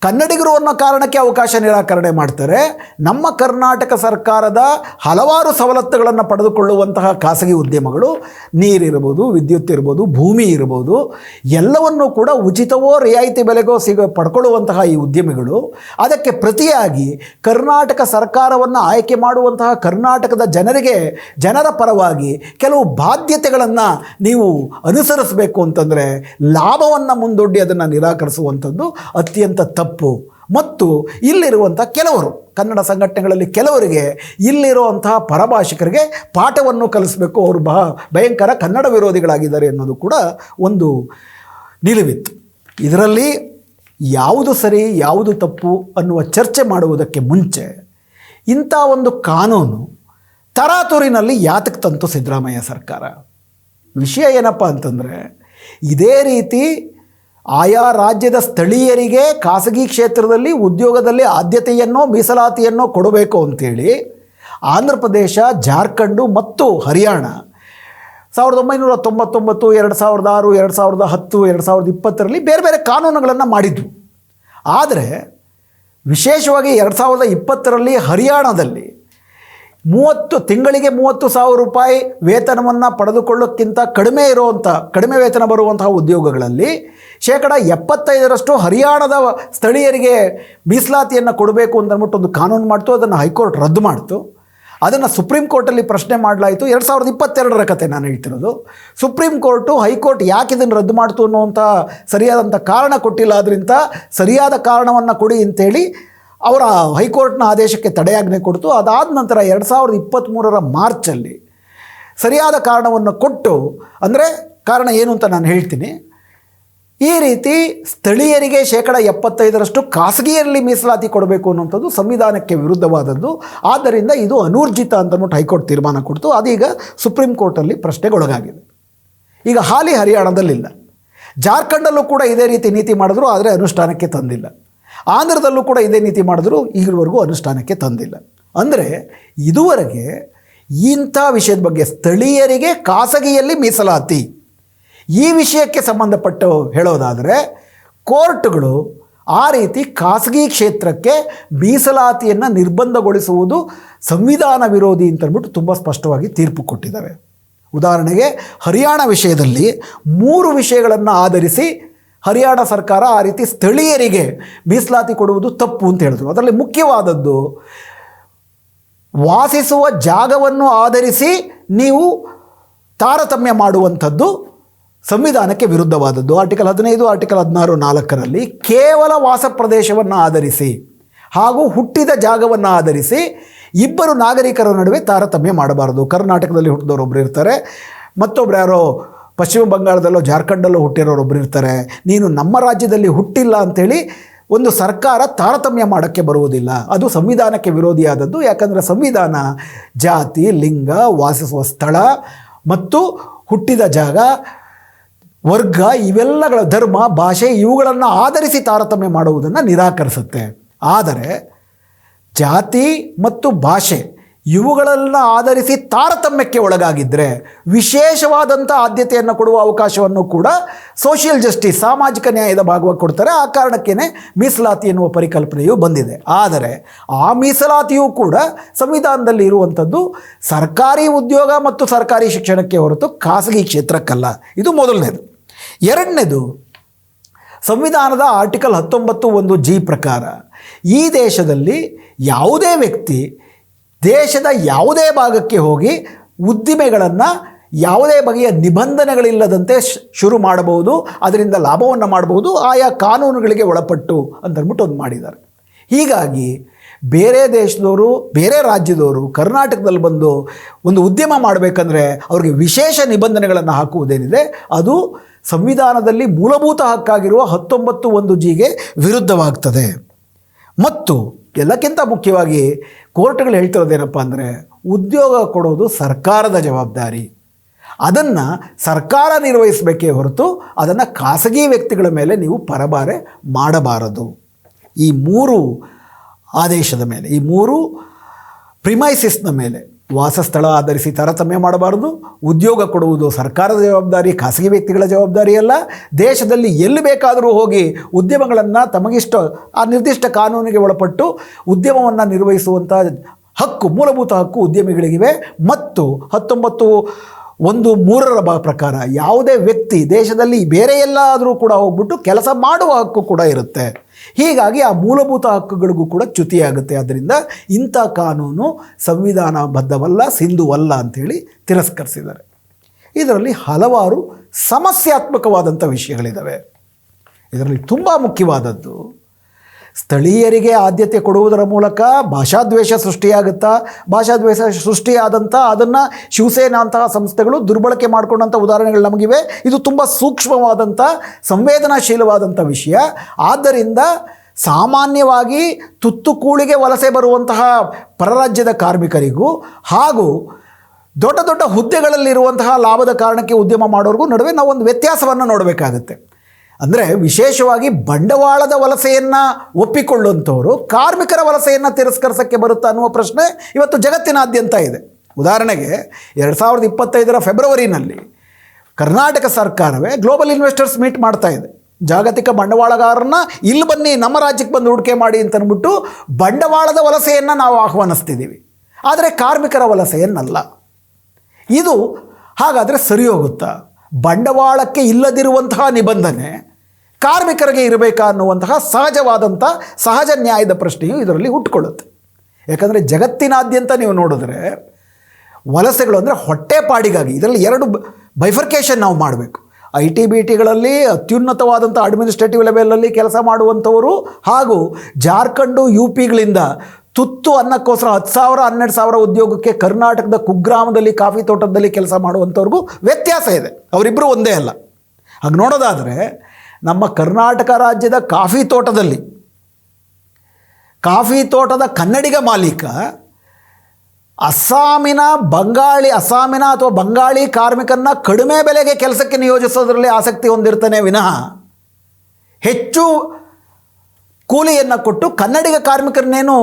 A: ಕನ್ನಡಿಗರು ಅನ್ನೋ ಕಾರಣಕ್ಕೆ ಅವಕಾಶ ನಿರಾಕರಣೆ ಮಾಡ್ತಾರೆ. ನಮ್ಮ ಕರ್ನಾಟಕ ಸರ್ಕಾರದ ಹಲವಾರು ಸವಲತ್ತುಗಳನ್ನು ಪಡೆದುಕೊಳ್ಳುವಂತಹ ಖಾಸಗಿ ಉದ್ಯಮಗಳು ನೀರಿರ್ಬೋದು ವಿದ್ಯುತ್ ಇರ್ಬೋದು, ಭೂಮಿ ಇರ್ಬೋದು, ಎಲ್ಲವನ್ನೂ ಕೂಡ ಉಚಿತವೋ ರಿಯಾಯಿತಿ ಬೆಲೆಗೋ ಸಿಗ ಪಡ್ಕೊಳ್ಳುವಂತಹ ಈ ಉದ್ಯಮಿಗಳು. ಅದಕ್ಕೆ ಪ್ರತಿಯಾಗಿ ಕರ್ನಾಟಕ ಸರ್ಕಾರವನ್ನು ಆಯ್ಕೆ ಮಾಡುವಂತಹ ಕರ್ನಾಟಕದ ಜನರಿಗೆ, ಜನರ ಪರವಾಗಿ ಕೆಲವು ಬಾಧ್ಯತೆಗಳನ್ನು ನೀವು ಅನುಸರಿಸಬೇಕು ಅಂತಂದರೆ ಲಾಭವನ್ನು ಮುಂದೊಡ್ಡಿ ಅದನ್ನು ನಿರಾಕರಿಸುವಂಥದ್ದು ಅತ್ಯಂತ ತಪ್ಪು ಮತ್ತು ಇಲ್ಲಿರುವಂಥ ಕೆಲವರು, ಕನ್ನಡ ಸಂಘಟನೆಗಳಲ್ಲಿ ಕೆಲವರಿಗೆ ಇಲ್ಲಿರುವಂತಹ ಪರಭಾಷಿಕರಿಗೆ ಪಾಠವನ್ನು ಕಲಿಸಬೇಕು. ಅವರು ಬಹ ಭಯಂಕರ ಕನ್ನಡ ವಿರೋಧಿಗಳಾಗಿದ್ದಾರೆ ಅನ್ನೋದು ಕೂಡ ಒಂದು ನಿಲುವಿತ್ತು. ಇದರಲ್ಲಿ ಯಾವುದು ಸರಿ, ಯಾವುದು ತಪ್ಪು ಅನ್ನುವ ಚರ್ಚೆ ಮಾಡುವುದಕ್ಕೆ ಮುಂಚೆ ಇಂಥ ಒಂದು ಕಾನೂನು ತರಾತುರಿನಲ್ಲಿ ಯಾತಕ್ಕೆ ತಂತು ಸಿದ್ದರಾಮಯ್ಯ ಸರ್ಕಾರ? ವಿಷಯ ಏನಪ್ಪ ಅಂತಂದರೆ, ಇದೇ ರೀತಿ ಆಯಾ ರಾಜ್ಯದ ಸ್ಥಳೀಯರಿಗೆ ಖಾಸಗಿ ಕ್ಷೇತ್ರದಲ್ಲಿ ಉದ್ಯೋಗದಲ್ಲಿ ಆದ್ಯತೆಯನ್ನೋ, ಮೀಸಲಾತಿಯನ್ನೋ ಕೊಡಬೇಕು ಅಂತೇಳಿ ಆಂಧ್ರ ಪ್ರದೇಶ, ಜಾರ್ಖಂಡು ಮತ್ತು ಹರಿಯಾಣ. ಸಾವಿರದ ಒಂಬೈನೂರ ತೊಂಬತ್ತೊಂಬತ್ತು, ಎರಡು ಸಾವಿರದ ಆರು, ಎರಡು ಸಾವಿರದ ಹತ್ತು, ಎರಡು ಸಾವಿರದ ಇಪ್ಪತ್ತರಲ್ಲಿ ಬೇರೆ ಬೇರೆ ಕಾನೂನುಗಳನ್ನು ಮಾಡಿದ್ವು. ಆದರೆ ವಿಶೇಷವಾಗಿ ಎರಡು ಸಾವಿರದ ಇಪ್ಪತ್ತರಲ್ಲಿ ಹರಿಯಾಣದಲ್ಲಿ ಮೂವತ್ತು ತಿಂಗಳಿಗೆ ಮೂವತ್ತು ಸಾವಿರ ರೂಪಾಯಿ ವೇತನವನ್ನು ಪಡೆದುಕೊಳ್ಳೋಕ್ಕಿಂತ ಕಡಿಮೆ ಇರುವಂಥ ಕಡಿಮೆ ವೇತನ ಬರುವಂತಹ ಉದ್ಯೋಗಗಳಲ್ಲಿ ಶೇಕಡ ಎಪ್ಪತ್ತೈದರಷ್ಟು ಹರಿಯಾಣದ ಸ್ಥಳೀಯರಿಗೆ ಮೀಸಲಾತಿಯನ್ನು ಕೊಡಬೇಕು ಅಂತ ಅಂದ್ಬಿಟ್ಟು ಒಂದು ಕಾನೂನು ಮಾಡ್ತು, ಅದನ್ನು ಹೈಕೋರ್ಟ್ ರದ್ದು ಮಾಡ್ತು. ಅದನ್ನು ಸುಪ್ರೀಂ ಕೋರ್ಟಲ್ಲಿ ಪ್ರಶ್ನೆ ಮಾಡಲಾಯಿತು. ಎರಡು ಸಾವಿರದ ಇಪ್ಪತ್ತೆರಡರ ಕತೆ ನಾನು ಹೇಳ್ತಿರೋದು. ಸುಪ್ರೀಂ ಕೋರ್ಟು ಹೈಕೋರ್ಟ್ ಯಾಕೆ ಇದನ್ನು ರದ್ದು ಮಾಡ್ತು ಅನ್ನುವಂಥ ಸರಿಯಾದಂಥ ಕಾರಣ ಕೊಟ್ಟಿಲ್ಲ. ಅದರಿಂದ ಸರಿಯಾದ ಕಾರಣವನ್ನು ಕೊಡಿ ಅಂತೇಳಿ ಅವರ ಹೈಕೋರ್ಟ್ನ ಆದೇಶಕ್ಕೆ ತಡೆಯಾಜ್ಞೆ ಕೊಡ್ತು. ಅದಾದ ನಂತರ ಎರಡು ಸಾವಿರದ ಇಪ್ಪತ್ತ್ಮೂರರ ಮಾರ್ಚಲ್ಲಿ ಸರಿಯಾದ ಕಾರಣವನ್ನು ಕೊಟ್ಟು, ಅಂದರೆ ಕಾರಣ ಏನು ಅಂತ ನಾನು ಹೇಳ್ತೀನಿ. ಈ ರೀತಿ ಸ್ಥಳೀಯರಿಗೆ ಶೇಕಡ ಎಪ್ಪತ್ತೈದರಷ್ಟು ಖಾಸಗಿಯಲ್ಲಿ ಮೀಸಲಾತಿ ಕೊಡಬೇಕು ಅನ್ನುವಂಥದ್ದು ಸಂವಿಧಾನಕ್ಕೆ ವಿರುದ್ಧವಾದದ್ದು. ಆದ್ದರಿಂದ ಇದು ಅನೂರ್ಜಿತ ಅಂತನ್ಬಿಟ್ಟು ಹೈಕೋರ್ಟ್ ತೀರ್ಮಾನ ಕೊಡ್ತು. ಅದೀಗ ಸುಪ್ರೀಂ ಕೋರ್ಟಲ್ಲಿ ಪ್ರಶ್ನೆಗೊಳಗಾಗಿದೆ. ಈಗ ಹಾಲಿ ಹರಿಯಾಣದಲ್ಲಿಲ್ಲ. ಜಾರ್ಖಂಡಲ್ಲೂ ಕೂಡ ಇದೇ ರೀತಿ ನೀತಿ ಮಾಡಿದ್ರು, ಆದರೆ ಅನುಷ್ಠಾನಕ್ಕೆ ತಂದಿಲ್ಲ. ಆಂಧ್ರದಲ್ಲೂ ಕೂಡ ಇದೇ ನೀತಿ ಮಾಡಿದ್ರು ಈಗವರೆಗೂ ಅನುಷ್ಠಾನಕ್ಕೆ ತಂದಿಲ್ಲ. ಅಂದರೆ ಇದುವರೆಗೆ ಇಂಥ ವಿಷಯದ ಬಗ್ಗೆ ಸ್ಥಳೀಯರಿಗೆ ಖಾಸಗಿಯಲ್ಲಿ ಮೀಸಲಾತಿ. ಈ ವಿಷಯಕ್ಕೆ ಸಂಬಂಧಪಟ್ಟು ಹೇಳೋದಾದರೆ, ಕೋರ್ಟ್ಗಳು ಆ ರೀತಿ ಖಾಸಗಿ ಕ್ಷೇತ್ರಕ್ಕೆ ಮೀಸಲಾತಿಯನ್ನು ನಿರ್ಬಂಧಗೊಳಿಸುವುದು ಸಂವಿಧಾನ ವಿರೋಧಿ ಅಂತಂದ್ಬಿಟ್ಟು ತುಂಬ ಸ್ಪಷ್ಟವಾಗಿ ತೀರ್ಪು ಕೊಟ್ಟಿದ್ದಾರೆ ಉದಾಹರಣೆಗೆ, ಹರಿಯಾಣ ವಿಷಯದಲ್ಲಿ ಮೂರು ವಿಷಯಗಳನ್ನು ಆಧರಿಸಿ ಹರಿಯಾಣ ಸರ್ಕಾರ ಆ ರೀತಿ ಸ್ಥಳೀಯರಿಗೆ ಮೀಸಲಾತಿ ಕೊಡುವುದು ತಪ್ಪು ಅಂತ ಹೇಳಿದ್ರು. ಅದರಲ್ಲಿ ಮುಖ್ಯವಾದದ್ದು, ವಾಸಿಸುವ ಜಾಗವನ್ನು ಆಧರಿಸಿ ನೀವು ತಾರತಮ್ಯ ಮಾಡುವಂಥದ್ದು ಸಂವಿಧಾನಕ್ಕೆ ವಿರುದ್ಧವಾದದ್ದು. ಆರ್ಟಿಕಲ್ ಹದಿನೈದು, ಆರ್ಟಿಕಲ್ ಹದಿನಾರು, ನಾಲ್ಕರಲ್ಲಿ ಕೇವಲ ವಾಸ ಪ್ರದೇಶವನ್ನು ಆಧರಿಸಿ ಹಾಗೂ ಹುಟ್ಟಿದ ಜಾಗವನ್ನು ಆಧರಿಸಿ ಇಬ್ಬರು ನಾಗರಿಕರ ನಡುವೆ ತಾರತಮ್ಯ ಮಾಡಬಾರದು. ಕರ್ನಾಟಕದಲ್ಲಿ ಹುಟ್ಟಿದವರು ಒಬ್ಬರು ಇರ್ತಾರೆ, ಮತ್ತೊಬ್ರು ಯಾರೋ ಪಶ್ಚಿಮ ಬಂಗಾಳದಲ್ಲೋ ಜಾರ್ಖಂಡಲ್ಲೋ ಹುಟ್ಟಿರೋರೊಬ್ಬರು ಇರ್ತಾರೆ. ನೀನು ನಮ್ಮ ರಾಜ್ಯದಲ್ಲಿ ಹುಟ್ಟಿಲ್ಲ ಅಂಥೇಳಿ ಒಂದು ಸರ್ಕಾರ ತಾರತಮ್ಯ ಮಾಡೋಕ್ಕೆ ಬರುವುದಿಲ್ಲ. ಅದು ಸಂವಿಧಾನಕ್ಕೆ ವಿರೋಧಿಯಾದದ್ದು. ಯಾಕಂದರೆ ಸಂವಿಧಾನ ಜಾತಿ, ಲಿಂಗ, ವಾಸಿಸುವ ಸ್ಥಳ ಮತ್ತು ಹುಟ್ಟಿದ ಜಾಗ, ವರ್ಗ ಇವೆಲ್ಲಗಳ ಧರ್ಮ, ಭಾಷೆ ಇವುಗಳನ್ನು ಆಧರಿಸಿ ತಾರತಮ್ಯ ಮಾಡುವುದನ್ನು ನಿರಾಕರಿಸುತ್ತೆ. ಆದರೆ ಜಾತಿ ಮತ್ತು ಭಾಷೆ ಇವುಗಳನ್ನು ಆಧರಿಸಿ ತಾರತಮ್ಯಕ್ಕೆ ಒಳಗಾಗಿದ್ದರೆ ವಿಶೇಷವಾದಂಥ ಆದ್ಯತೆಯನ್ನು ಕೊಡುವ ಅವಕಾಶವನ್ನು ಕೂಡ ಸೋಷಿಯಲ್ ಜಸ್ಟಿಸ್, ಸಾಮಾಜಿಕ ನ್ಯಾಯದ ಭಾಗವಾಗಿ ಕೊಡ್ತಾರೆ. ಆ ಕಾರಣಕ್ಕೇ ಮೀಸಲಾತಿ ಎನ್ನುವ ಪರಿಕಲ್ಪನೆಯು ಬಂದಿದೆ. ಆದರೆ ಆ ಮೀಸಲಾತಿಯೂ ಕೂಡ ಸಂವಿಧಾನದಲ್ಲಿ ಇರುವಂಥದ್ದು ಸರ್ಕಾರಿ ಉದ್ಯೋಗ ಮತ್ತು ಸರ್ಕಾರಿ ಶಿಕ್ಷಣಕ್ಕೆ ಹೊರತು ಖಾಸಗಿ ಕ್ಷೇತ್ರಕ್ಕಲ್ಲ. ಇದು ಮೊದಲನೇದು. ಎರಡನೇದು, ಸಂವಿಧಾನದ ಆರ್ಟಿಕಲ್ ಹತ್ತೊಂಬತ್ತು ಒಂದು ಜಿ ಪ್ರಕಾರ ಈ ದೇಶದಲ್ಲಿ ಯಾವುದೇ ವ್ಯಕ್ತಿ ದೇಶದ ಯಾವುದೇ ಭಾಗಕ್ಕೆ ಹೋಗಿ ಉದ್ದಿಮೆಗಳನ್ನು ಯಾವುದೇ ಬಗೆಯ ನಿಬಂಧನೆಗಳಿಲ್ಲದಂತೆ ಶುರು ಮಾಡಬಹುದು, ಅದರಿಂದ ಲಾಭವನ್ನು ಮಾಡಬಹುದು, ಆಯಾ ಕಾನೂನುಗಳಿಗೆ ಒಳಪಟ್ಟು ಅಂತಂದ್ಬಿಟ್ಟು ಒಂದು ಮಾಡಿದ್ದಾರೆ. ಹೀಗಾಗಿ ಬೇರೆ ದೇಶದವರು, ಬೇರೆ ರಾಜ್ಯದವರು, ಕರ್ನಾಟಕದಲ್ಲಿ ಬಂದು ಒಂದು ಉದ್ಯಮ ಮಾಡಬೇಕಂದ್ರೆ ಅವ್ರಿಗೆ ವಿಶೇಷ ನಿಬಂಧನೆಗಳನ್ನು ಹಾಕುವುದೇನಿದೆ, ಅದು ಸಂವಿಧಾನದಲ್ಲಿ ಮೂಲಭೂತ ಹಕ್ಕಾಗಿರುವ ಹತ್ತೊಂಬತ್ತು ಒಂದು ಜಿಗೆ ವಿರುದ್ಧವಾಗ್ತದೆ. ಮತ್ತು ಎಲ್ಲಕ್ಕಿಂತ ಮುಖ್ಯವಾಗಿ ಕೋರ್ಟ್ಗಳು ಹೇಳ್ತಿರೋದೇನಪ್ಪ ಅಂದರೆ ಉದ್ಯೋಗ ಕೊಡೋದು ಸರ್ಕಾರದ ಜವಾಬ್ದಾರಿ. ಅದನ್ನು ಸರ್ಕಾರ ನಿರ್ವಹಿಸಬೇಕೇ ಹೊರತು ಅದನ್ನು ಖಾಸಗಿ ವ್ಯಕ್ತಿಗಳ ಮೇಲೆ ನೀವು ಪರಬಾರೆ ಮಾಡಬಾರದು. ಈ ಮೂರು ಆದೇಶದ ಮೇಲೆ, ಈ ಮೂರು ಪ್ರಿಮೈಸಿಸ್ನ ಮೇಲೆ. ವಾಸಸ್ಥಳ ಆಧರಿಸಿ ತಾರತಮ್ಯ ಮಾಡಬಾರದು. ಉದ್ಯೋಗ ಕೊಡುವುದು ಸರ್ಕಾರದ ಜವಾಬ್ದಾರಿ, ಖಾಸಗಿ ವ್ಯಕ್ತಿಗಳ ಜವಾಬ್ದಾರಿ ಅಲ್ಲ. ದೇಶದಲ್ಲಿ ಎಲ್ಲಿ ಬೇಕಾದರೂ ಹೋಗಿ ಉದ್ಯಮಗಳನ್ನು ತಮಗಿಷ್ಟ, ಆ ನಿರ್ದಿಷ್ಟ ಕಾನೂನಿಗೆ ಒಳಪಟ್ಟು ಉದ್ಯಮವನ್ನು ನಿರ್ವಹಿಸುವಂಥ ಹಕ್ಕು, ಮೂಲಭೂತ ಹಕ್ಕು ಉದ್ಯಮಿಗಳಿಗಿವೆ. ಮತ್ತು ಹತ್ತೊಂಬತ್ತು ಒಂದು ಮೂರರ ಬ ಪ್ರಕಾರ ಯಾವುದೇ ವ್ಯಕ್ತಿ ದೇಶದಲ್ಲಿ ಬೇರೆ ಎಲ್ಲಾದರೂ ಕೂಡ ಹೋಗ್ಬಿಟ್ಟು ಕೆಲಸ ಮಾಡುವ ಹಕ್ಕು ಕೂಡ ಇರುತ್ತೆ. ಹೀಗಾಗಿ ಆ ಮೂಲಭೂತ ಹಕ್ಕುಗಳಿಗೂ ಕೂಡ ಚ್ಯುತಿಯಾಗುತ್ತೆ. ಆದ್ದರಿಂದ ಇಂಥ ಕಾನೂನು ಸಂವಿಧಾನಬದ್ಧವಲ್ಲ, ಸಿಂಧುವಲ್ಲ ಅಂಥೇಳಿ ತಿರಸ್ಕರಿಸಿದ್ದಾರೆ. ಇದರಲ್ಲಿ ಹಲವಾರು ಸಮಸ್ಯಾತ್ಮಕವಾದಂಥ ವಿಷಯಗಳಿದ್ದಾವೆ ಇದರಲ್ಲಿ ತುಂಬ ಮುಖ್ಯವಾದದ್ದು ಸ್ಥಳೀಯರಿಗೆ ಆದ್ಯತೆ ಕೊಡುವುದರ ಮೂಲಕ ಭಾಷಾದ್ವೇಷ ಸೃಷ್ಟಿಯಾಗುತ್ತಾ, ಭಾಷಾದ್ವೇಷ ಸೃಷ್ಟಿಯಾದಂಥ ಅದನ್ನು ಶಿವಸೇನಾ ಅಂತಹ ಸಂಸ್ಥೆಗಳು ದುರ್ಬಳಕೆ ಮಾಡಿಕೊಂಡಂಥ ಉದಾಹರಣೆಗಳು ನಮಗಿವೆ. ಇದು ತುಂಬ ಸೂಕ್ಷ್ಮವಾದಂಥ ಸಂವೇದನಾಶೀಲವಾದಂಥ ವಿಷಯ. ಆದ್ದರಿಂದ ಸಾಮಾನ್ಯವಾಗಿ ತುತ್ತುಕೂಳಿಗೆ ವಲಸೆ ಬರುವಂತಹ ಪರರಾಜ್ಯದ ಕಾರ್ಮಿಕರಿಗೂ ಹಾಗೂ ದೊಡ್ಡ ದೊಡ್ಡ ಹುದ್ದೆಗಳಲ್ಲಿರುವಂತಹ ಲಾಭದ ಕಾರಣಕ್ಕೆ ಉದ್ಯಮ ಮಾಡೋರಿಗೂ ನಡುವೆ ನಾವು ಒಂದು ವ್ಯತ್ಯಾಸವನ್ನು ನೋಡಬೇಕಾಗುತ್ತೆ. ಅಂದರೆ ವಿಶೇಷವಾಗಿ ಬಂಡವಾಳದ ವಲಸೆಯನ್ನು ಒಪ್ಪಿಕೊಳ್ಳುವಂಥವರು ಕಾರ್ಮಿಕರ ವಲಸೆಯನ್ನು ತಿರಸ್ಕರಿಸೋಕ್ಕೆ ಬರುತ್ತಾ ಅನ್ನುವ ಪ್ರಶ್ನೆ ಇವತ್ತು ಜಗತ್ತಿನಾದ್ಯಂತ ಇದೆ. ಉದಾಹರಣೆಗೆ ಎರಡು ಸಾವಿರದ ಇಪ್ಪತ್ತೈದರ ಫೆಬ್ರವರಿನಲ್ಲಿ ಕರ್ನಾಟಕ ಸರ್ಕಾರವೇ ಗ್ಲೋಬಲ್ ಇನ್ವೆಸ್ಟರ್ಸ್ ಮೀಟ್ ಮಾಡ್ತಾ ಇದೆ. ಜಾಗತಿಕ ಬಂಡವಾಳಗಾರರನ್ನ ಇಲ್ಲಿ ಬನ್ನಿ, ನಮ್ಮ ರಾಜ್ಯಕ್ಕೆ ಬಂದು ಹೂಡಿಕೆ ಮಾಡಿ ಅಂತ ಬಂಡವಾಳದ ವಲಸೆಯನ್ನು ನಾವು ಆಹ್ವಾನಿಸ್ತಿದ್ದೀವಿ. ಆದರೆ ಕಾರ್ಮಿಕರ ವಲಸೆಯನ್ನಲ್ಲ. ಇದು ಹಾಗಾದರೆ ಸರಿ ಹೋಗುತ್ತಾ ಬಂಡವಾಳಕ್ಕೆ ಇಲ್ಲದಿರುವಂತಹ ನಿಬಂಧನೆ, ಕಾರ್ಮಿಕರಿಗೆ ಇರಬೇಕಾ ಅನ್ನುವಂತಹ ಸಹಜವಾದಂಥ ಸಹಜ ನ್ಯಾಯದ ಪ್ರಶ್ನೆಯು ಇದರಲ್ಲಿ ಹುಟ್ಟುಕೊಳ್ಳುತ್ತೆ ಯಾಕಂದರೆ ಜಗತ್ತಿನಾದ್ಯಂತ ನೀವು ನೋಡಿದ್ರೆ ವಲಸೆಗಳು ಅಂದರೆ ಹೊಟ್ಟೆಪಾಡಿಗಾಗಿ ಇದರಲ್ಲಿ ಎರಡು ಬೈಫರ್ಕೇಷನ್ ನಾವು ಮಾಡಬೇಕು. ಐ ಟಿ ಬಿ ಟಿಗಳಲ್ಲಿ ಅತ್ಯುನ್ನತವಾದಂಥ ಅಡ್ಮಿನಿಸ್ಟ್ರೇಟಿವ್ ಲೆವೆಲಲ್ಲಿ ಕೆಲಸ ಮಾಡುವಂಥವರು ಹಾಗೂ ಜಾರ್ಖಂಡು ಯು ಪಿಗಳಿಂದ ತುತ್ತು ಅನ್ನಕ್ಕೋಸ್ಕರ ಹತ್ತು ಸಾವಿರ, ಹನ್ನೆರಡು ಸಾವಿರ ಉದ್ಯೋಗಕ್ಕೆ ಕರ್ನಾಟಕದ ಕುಗ್ರಾಮದಲ್ಲಿ, ಕಾಫಿ ತೋಟದಲ್ಲಿ ಕೆಲಸ ಮಾಡುವಂಥವ್ರಿಗೂ ವ್ಯತ್ಯಾಸ ಇದೆ. ಅವರಿಬ್ಬರು ಒಂದೇ ಅಲ್ಲ. ಹಾಗೆ ನೋಡೋದಾದರೆ ನಮ್ಮ ಕರ್ನಾಟಕ ರಾಜ್ಯದ ಕಾಫಿ ತೋಟದಲ್ಲಿ, ಕಾಫಿ ತೋಟದ ಕನ್ನಡಿಗ ಮಾಲೀಕ, ಅಸ್ಸಾಮಿನ ಬಂಗಾಳಿ, ಅಸ್ಸಾಮಿನ ಅಥವಾ ಬಂಗಾಳಿ ಕಾರ್ಮಿಕರನ್ನ ಕಡಿಮೆ ಬೆಲೆಗೆ ಕೆಲಸಕ್ಕೆ ನಿಯೋಜಿಸೋದ್ರಲ್ಲಿ ಆಸಕ್ತಿ ಹೊಂದಿರ್ತಾನೆ ವಿನಃ ಹೆಚ್ಚು ಕೂಲಿಯನ್ನು ಕೊಟ್ಟು ಕನ್ನಡಿಗ ಕಾರ್ಮಿಕರನ್ನೇನು